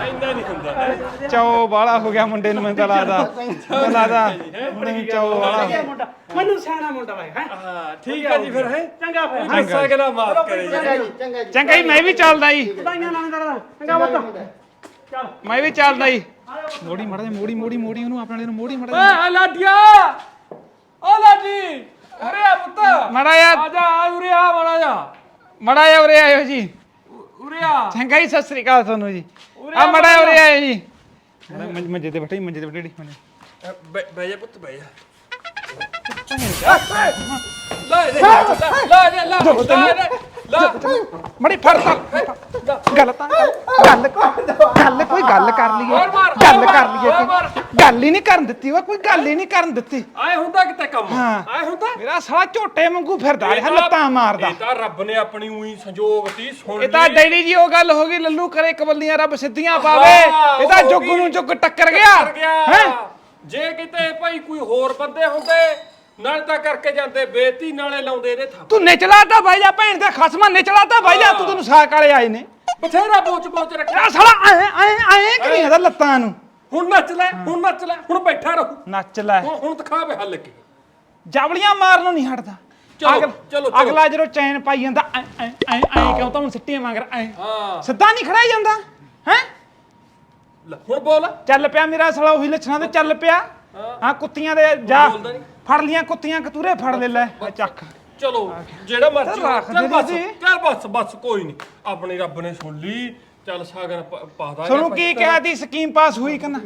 ਇੰਨਾ ਨਹੀਂ ਹੁੰਦਾ। ਹੈਂ। ਚਾਓ ਬਾਲਾ ਹੋ ਗਿਆ ਮੁੰਡੇ ਨੂੰ ਮੈਨੂੰ ਤਾਂ ਲੱਗਦਾ। ਮੈਨੂੰ ਲੱਗਦਾ ਨਹੀਂ ਚਾਓ ਮੁੰਡਾ। ਮੈਨੂੰ ਸਿਆਣਾ ਮੁੰਡਾ ਵਾ ਹੈ? ਹਾਂ ਠੀਕ ਹੈ ਜੀ ਫਿਰ ਹੈ? ਚੰਗਾ ਫਿਰ। ਗੁੱਸਾ ਕਿਹੜਾ ਮਾਫ ਕਰੇ ਜੀ। ਚੰਗਾ ਜੀ। ਮੈਂ ਵੀ ਚੱਲਦਾ ਜੀ। ਵਧਾਈਆਂ ਨਾਲ ਦਾ ਚੰਗਾ ਬੱਤ ਚੱਲ। ਮੈਂ ਵੀ ਚੱਲਦਾ ਜੀ। ਮੋੜੀ ਮੜਾ ਮੋੜੀ ਮੋੜੀ ਮੋੜੀ ਉਹਨੂੰ ਆਪਣੇ ਨੂੰ ਮੋੜੀ ਮੜਾ ਓਏ ਆ ਲਾਡੀਆ! ਓ ਲਾਡੀ! ਅਰੇ ਆ ਪੁੱਤ। ਮੜਾ ਯਾਰ ਆ ਜਾ ਆ ਉਰੇ ਆ ਮਾੜਾ ਜਾ। ਮੜਾ ਯਾਰ ਉਰੇ ਆਇਓ ਜੀ। ਉਰੇ ਆ ਚੰਗਾ ਜੀ ਸਤਿ ਸ੍ਰੀ ਅਕਾਲ ਤੁਹਾਨੂੰ ਜੀ। ਆ ਮੜਾ ਉਰੇ ਆਇਓ ਜੀ। ਮੰਜ- ਮੰਜੇ ਤੇ ਬੈਠੇ ਮੰਜੇ ਤੇ ਬੈਠੇ ਮੰਜੇ ਬਹਿ ਜਾ ਪੁੱਤ ਬਹਿ ਜਾ। ਲੈ ਦੇ ਲੈ ਦੇ ਲੈ ਦੇ ਲੈ ਮੜੀ ਫੜ ਤਾ। ਗੱਲ ਤਾਂ ਗੱਲ ਗੱਲ ਕੋਈ ਗੱਲ ਕਰ ਲਈਏ। ਹੋਰ ਮਾਰ, ਗੱਲ ਕਰ ਮਾਰ, ਲਈਏ ਹੋਰ ਕੋਈ ਮਾਰ। ਗੱਲ ਹੀ ਨਹੀਂ ਕਰਨ ਦਿੱਤੀ ਉਹ ਕੋਈ ਗੱਲ ਹੀ ਨਹੀਂ ਕਰਨ ਦਿੱਤੀ। ਆਏ ਹੁੰਦਾ ਕਿਤੇ ਕੰਮ? ਹਾਂ। ਆਏ ਹੁੰਦਾ? ਮੇਰਾ ਸਾਲਾ ਝੋਟੇ ਵਾਂਗੂ ਫਿਰਦਾ ਰਿਹਾ ਇਹ ਤਾਂ- ਲੱਤਾਂ ਮਾਰਦਾ। ਇਹ ਤਾਂ ਰੱਬ ਨੇ ਆਪਣੀ ਉਹੀ ਸੰਜੋਗ ਤੀ ਸੁਣ ਇਹ ਤਾਂ ਲਈ। ਡੈਡੀ ਜੀ ਉਹ ਗੱਲ ਹੋ ਗਈ ਲੱਲੂ ਕਰੇ ਕਬੱਲੀਆਂ ਰੱਬ ਸਿੱਧੀਆਂ ਪਾਵੇ। ਇਹ ਤਾਂ ਉਹ ਜੁੱਗ ਨੂੰ। ਜੁੱਗ ਟੱਕਰ ਗਿਆ। ਕਰ ਹੈਂ? ਜੇ ਕਿਤੇ ਭਾਈ ਕੋਈ ਹੋਰ ਬੰਦੇ ਹੁੰਦੇ ਨਾਲ ਤਾਂ ਕਰਕੇ ਜਾਂਦੇ ਬੇਤੀ ਨਾਲੇ ਲਾਉਂਦੇ ਇਹਦੇ ਥੱਪ। ਤੂੰ ਨਿਚਲਾਤਾ ਭਾਈ ਜਾ ਭੈਣ ਦਾ ਖਸਮਾ ਨਿਚਲਾਤਾ ਭਾਈ ਜਾ ਤੂੰ ਤੈਨੂੰ ਸਾਕ ਵਾਲੇ ਆਏ ਨੇ। ਬਥੇਰਾ ਬੋਚ ਬੋਚ ਰੱਖਿਆ। ਆ ਸਾਲਾ ਐ ਐ ਐ ਕਰੀ ਜਾਂਦਾ ਲੱਤਾਂ ਨੂੰ। ਹੁਣ ਨੱਚ ਲੈ ਹੁਣ ਨੱਚ ਲੈ ਹੁਣ ਬੈਠਾ ਰਹੂ। ਨੱਚ ਲੈ। ਹੁਣ ਹੁਣ ਦਿਖਾ ਵੇ ਹੱਲ ਕੀ। ਜਾਵਲੀਆਂ ਮਾਰਨੋਂ ਨਹੀਂ ਹਟਦਾ। ਚਲੋ, ਅਗਲ- ਚਲੋ, ਚਲੋ। ਅਗਲਾ ਜਦੋਂ ਚੈਨ ਪਾਈ ਜਾਂਦਾ ਐ ਐ ਐ ਐ ਕਿਉਂ ਤਾਂ ਹੁਣ ਸਿੱਟੀਆਂ ਮੰਗਰ ਐ। ਹਾਂ। ਸਿੱਧਾ ਨਹੀਂ ਖੜਾ ਜਾਂਦਾ ਹੈ? ਲੈ, ਹੁਣ ਬੋਲ। ਚੱਲ ਪਿਆ ਮੇਰਾ ਸਾਲਾ ਉਹੀ ਲੱਛਣਾਂ ਤੇ ਚੱਲ ਪਿਆ। ਹਾਂ। ਕੁੱਤੀਆਂ ਦੇ ਜਾ ਬੋਲਦਾ। ਫੜ ਲੀਆਂ ਕੁੱਤੀਆਂ ਕਤੂਰੇ ਫੜ ਲੈ ਲੈ ਆ ਚੱਕ। ਚਲੋ ਜਿਹੜਾ ਮਰਜ਼ੀ ਚੱਲ ਰੱਖ ਚੱਲ ਦੇ ਬਸ ਜੀ। ਚੱਲ ਬਸ ਬਸ ਕੋਈ ਨਹੀਂ। ਆਪਣੀ ਰੱਬ ਨੇ ਸੁਣ ਲਈ। ਚੱਲ ਸਾਗਰ ਪ- ਪਾ ਦਾਂਗੇ ਤੁਹਾਨੂੰ ਕੀ ਕਿਹਾ ਦੀ ਸਕੀਮ ਪਾਸ ਹੋਈ ਕਿ ਨਾ?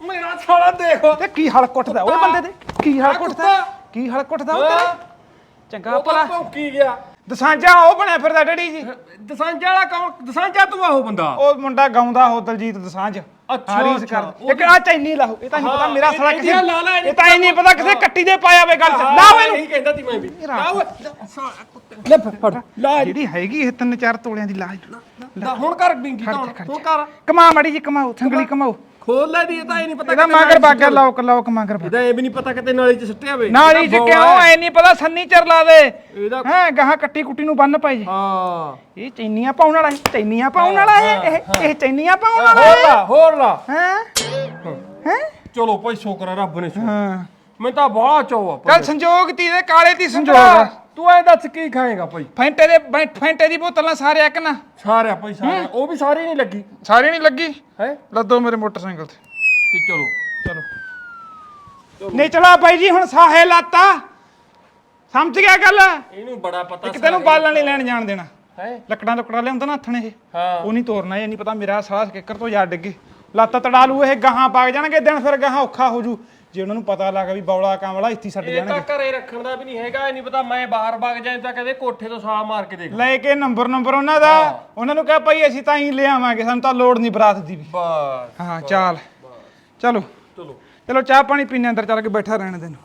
ਮੇਰਾ ਸਾਲਾ ਦੇਖੋ। ਤੇ ਕੀ ਹਲ ਕੁੱਟਦਾ ਓਏ ਬੰਦੇ ਦੇ? ਕੀ ਹਲ ਆ ਕੁੱਟਦਾ? ਕੁੱਤਾ। ਕੀ ਹਲ ਕੁੱਟਦਾ ਉਹ ਹਾਂ। ਤੇਰੇ ਚੰਗਾ ਉਹ ਤਾਂ ਭਲਾ। ਭੌਂਕੀ ਗਿਆ। ਦਸਾਂਜਾ ਉਹ ਬਣਿਆ ਫਿਰਦਾ ਡੈਡੀ ਜੀ। ਦਸਾਂਜਾ ਵਾਲਾ ਕੌਣ? ਦਸਾਂਜਾ ਤੂੰ ਆਹੋ ਬੰਦਾ? ਉਹ ਮੁੰਡਾ ਗਾਉਂਦਾ ਉਹ ਦਲਜੀਤ ਦਸਾਂਝ। ਅੱਛਾ, ਹਾਂ, ਰੀਸ ਅੱਛਾ, ਕਰਦਾ। ਇੱਕ ਆ ਚੈਨੀ ਲਾਹੋ ਇਹ ਤਾਂ ਨਹੀਂ ਪਤਾ ਹਾਂ, ਮੇਰਾ ਸਾਲਾ ਇਹ- ਕਿਸੇ ਇਹਦੀਆਂ ਲਾ ਲਾ, ਇਹ ਤਾਂ ਇਹ ਨਹੀਂ ਪਤਾ ਕਿਸੇ ਕੱਟੀ ਦੇ ਪਾਇਆ ਵੇ ਗੱਲ ਚ। ਲਾਓ ਇਹਨੂੰ। ਇਹੀ ਕਹਿੰਦਾ ਸੀ ਮੈਂ ਵੀ। ਰਾਤ। ਲਾਓ ਸਾਲਾ ਕੁੱਤੇ। ਲੈ ਫੜ। ਲਾ ਜਿਹੜੀ ਹੈਗੀ ਇਹ ਤਿੰਨ ਚਾਰ ਤੋਲਿਆਂ ਦੀ ਲਾਜ। ਦਾ ਹੁਣ ਕਰ ਬਿੰਗੀ ਤਾਂ ਹੁਣ। ਹੁਣ ਕਰ। ਕਮਾ ਮੜੀ ਜੀ ਕਮਾਓ ਸੰਗਲੀ ਕਮਾਓ। ਖੋਲ ਲੈ ਦੀ ਇਹ ਤਾਂ ਇਹ ਨਹੀਂ ਪਤਾ ਇਹਦਾ ਕਿਤੇ ਮਾਗਰ ਨਾਲੀ ਚ ਲਾਓ ਲਾਓ ਮਾਗਰ ਇਹਦਾ ਇਹ ਵੀ ਨਹੀਂ ਪਤਾ ਕਿਤੇ ਨਾਲੀ ਚ ਸਿੱਟਿਆ ਵੇ। ਨਾਲੀ ਚ ਕਿਉਂ? ਐ ਨਹੀਂ ਪਤਾ ਸੰਨੀ ਚਰ ਲਾ ਦੇ। ਇਹਦਾ ਹੈ ਗਾਹਾਂ ਕੱਟੀ ਕੁੱਟੀ ਨੂੰ ਬੰਨ ਪਾਈ ਜੀ। ਹਾਂ। ਇਹ ਚੈਨੀਆਂ ਪਾਉਣ ਵਾਲਾ ਇਹ ਚੈਨੀਆਂ ਪਾਉਣ ਵਾਲਾ ਇਹ ਇਹ- ਇਹ ਚੈਨੀਆਂ ਪਾਉਣ ਵਾਲਾ ਹੋਰ ਲਾ ਹੋਰ ਲਾ। ਹੈ? ਹੈ। ਚਲੋ ਭਾਈ ਸ਼ੁਕਰ ਆ ਰੱਬ ਨੇ ਸੁਣ ਹਾਂ। ਮੈਂ ਤਾਂ ਬਾਹਲਾ ਚੋ ਆ ਕੱਲ ਸੰਜੋਗ ਤੀ ਦੇ ਕਾਲੇ ਤੀ ਸੰਜੋਗ। ਆ। ਤੂੰ ਐ ਦੱਸ ਕੀ ਖਾਏਗਾ ਭਾਈ? ਫੈਂਟੇ ਦੇ ਬੈ- ਫੈਂਟੇ ਦੀ ਬੋਤਲਾਂ ਸਾਰੇ ਇੱਕ ਨਾ। ਸਾਰਿਆ ਭਾਈ ਸਾਰਿਆ। ਉਹ ਵੀ ਸਾਰੀ ਨਹੀਂ ਲੱਗੀ। ਸਾਰੀ ਨਹੀਂ ਲੱਗੀ? ਹੈ? ਲੱਦੋ ਮੇਰੇ ਮੋਟਰਸਾਈਕਲ ਤੇ। ਤੇ ਚਲੋ ਚਲੋ। ਨਿਚਲਾ ਬਾਈ ਜੀ ਹੁਣ ਸਾਹੇ ਲਾਤਾ। ਸਮਝ ਗਿਆ ਗੱਲ? ਇਹਨੂੰ ਬੜਾ ਪਤਾ ਇੱਕ ਤੈਨੂੰ ਬਾਲਣ ਨਹੀਂ ਲੈਣ ਜਾਣ ਦੇਣਾ। ਹੈ? ਲੱਕੜਾਂ ਲੱਕੜਾਂ ਲਿਆਉਂਦਾ ਨਾ ਹੱਥਣ ਇਹ। ਹਾਂ। ਉਹ ਨਹੀਂ ਤੋਰਨਾ ਇਹ ਨਹੀਂ ਪਤਾ ਮੇਰਾ ਸਾਹ ਕਿੱਕਰ ਤੋਂ ਜਾ ਡਿੱਗੇ ਲੱਤ ਤੜਾ ਲੂ ਇਹ ਗਾਹਾਂ ਪਾ ਜਾਣਗੇ ਦਿਨ ਫਿਰ ਗਾਹਾਂ ਔਖਾ ਹੋ ਜੂ। ਜੇ ਉਹਨਾਂ ਨੂੰ ਪਤਾ ਲੱਗਾ ਵੀ ਬੌਲਾ ਕਾਂਵਲਾ ਇੱਥੇ ਹੀ ਛੱਡ ਇਹ ਜਾਣਗੇ। ਤਾਂ ਘਰੇ ਰੱਖਣ ਦਾ ਵੀ ਨਹੀਂ ਹੈਗਾ ਇਹ ਨਹੀਂ ਪਤਾ ਮੈਂ ਬਾਹਰ ਵਗ ਜਾਏ ਤਾਂ ਕਦੇ ਕੋਠੇ ਤੋਂ ਸਾਹ ਮਾਰ ਕੇ ਦੇਖ ਲੈ ਕੇ ਨੰਬਰ ਨੰਬਰ ਉਹਨਾਂ ਦਾ। ਉਹਨਾਂ ਨੂੰ ਕਹ ਭਾਈ ਅਸੀਂ ਤਾਂ ਹੀ ਲਿਆਵਾਂਗੇ ਸਾਨੂੰ ਤਾਂ ਲੋੜ ਨਹੀਂ ਬਰਾਤ ਦੀ ਵੀ। ਬਸ ਹਾਂ ਚੱਲ। ਚਲੋ। ਚਲੋ। ਚਲੋ ਚਾਹ ਪਾਣੀ ਪੀਣੇ ਅੰਦਰ ਚੱਲ ਕੇ ਬੈਠਾ ਰਹਿਣ ਦੇ। ਨੂੰ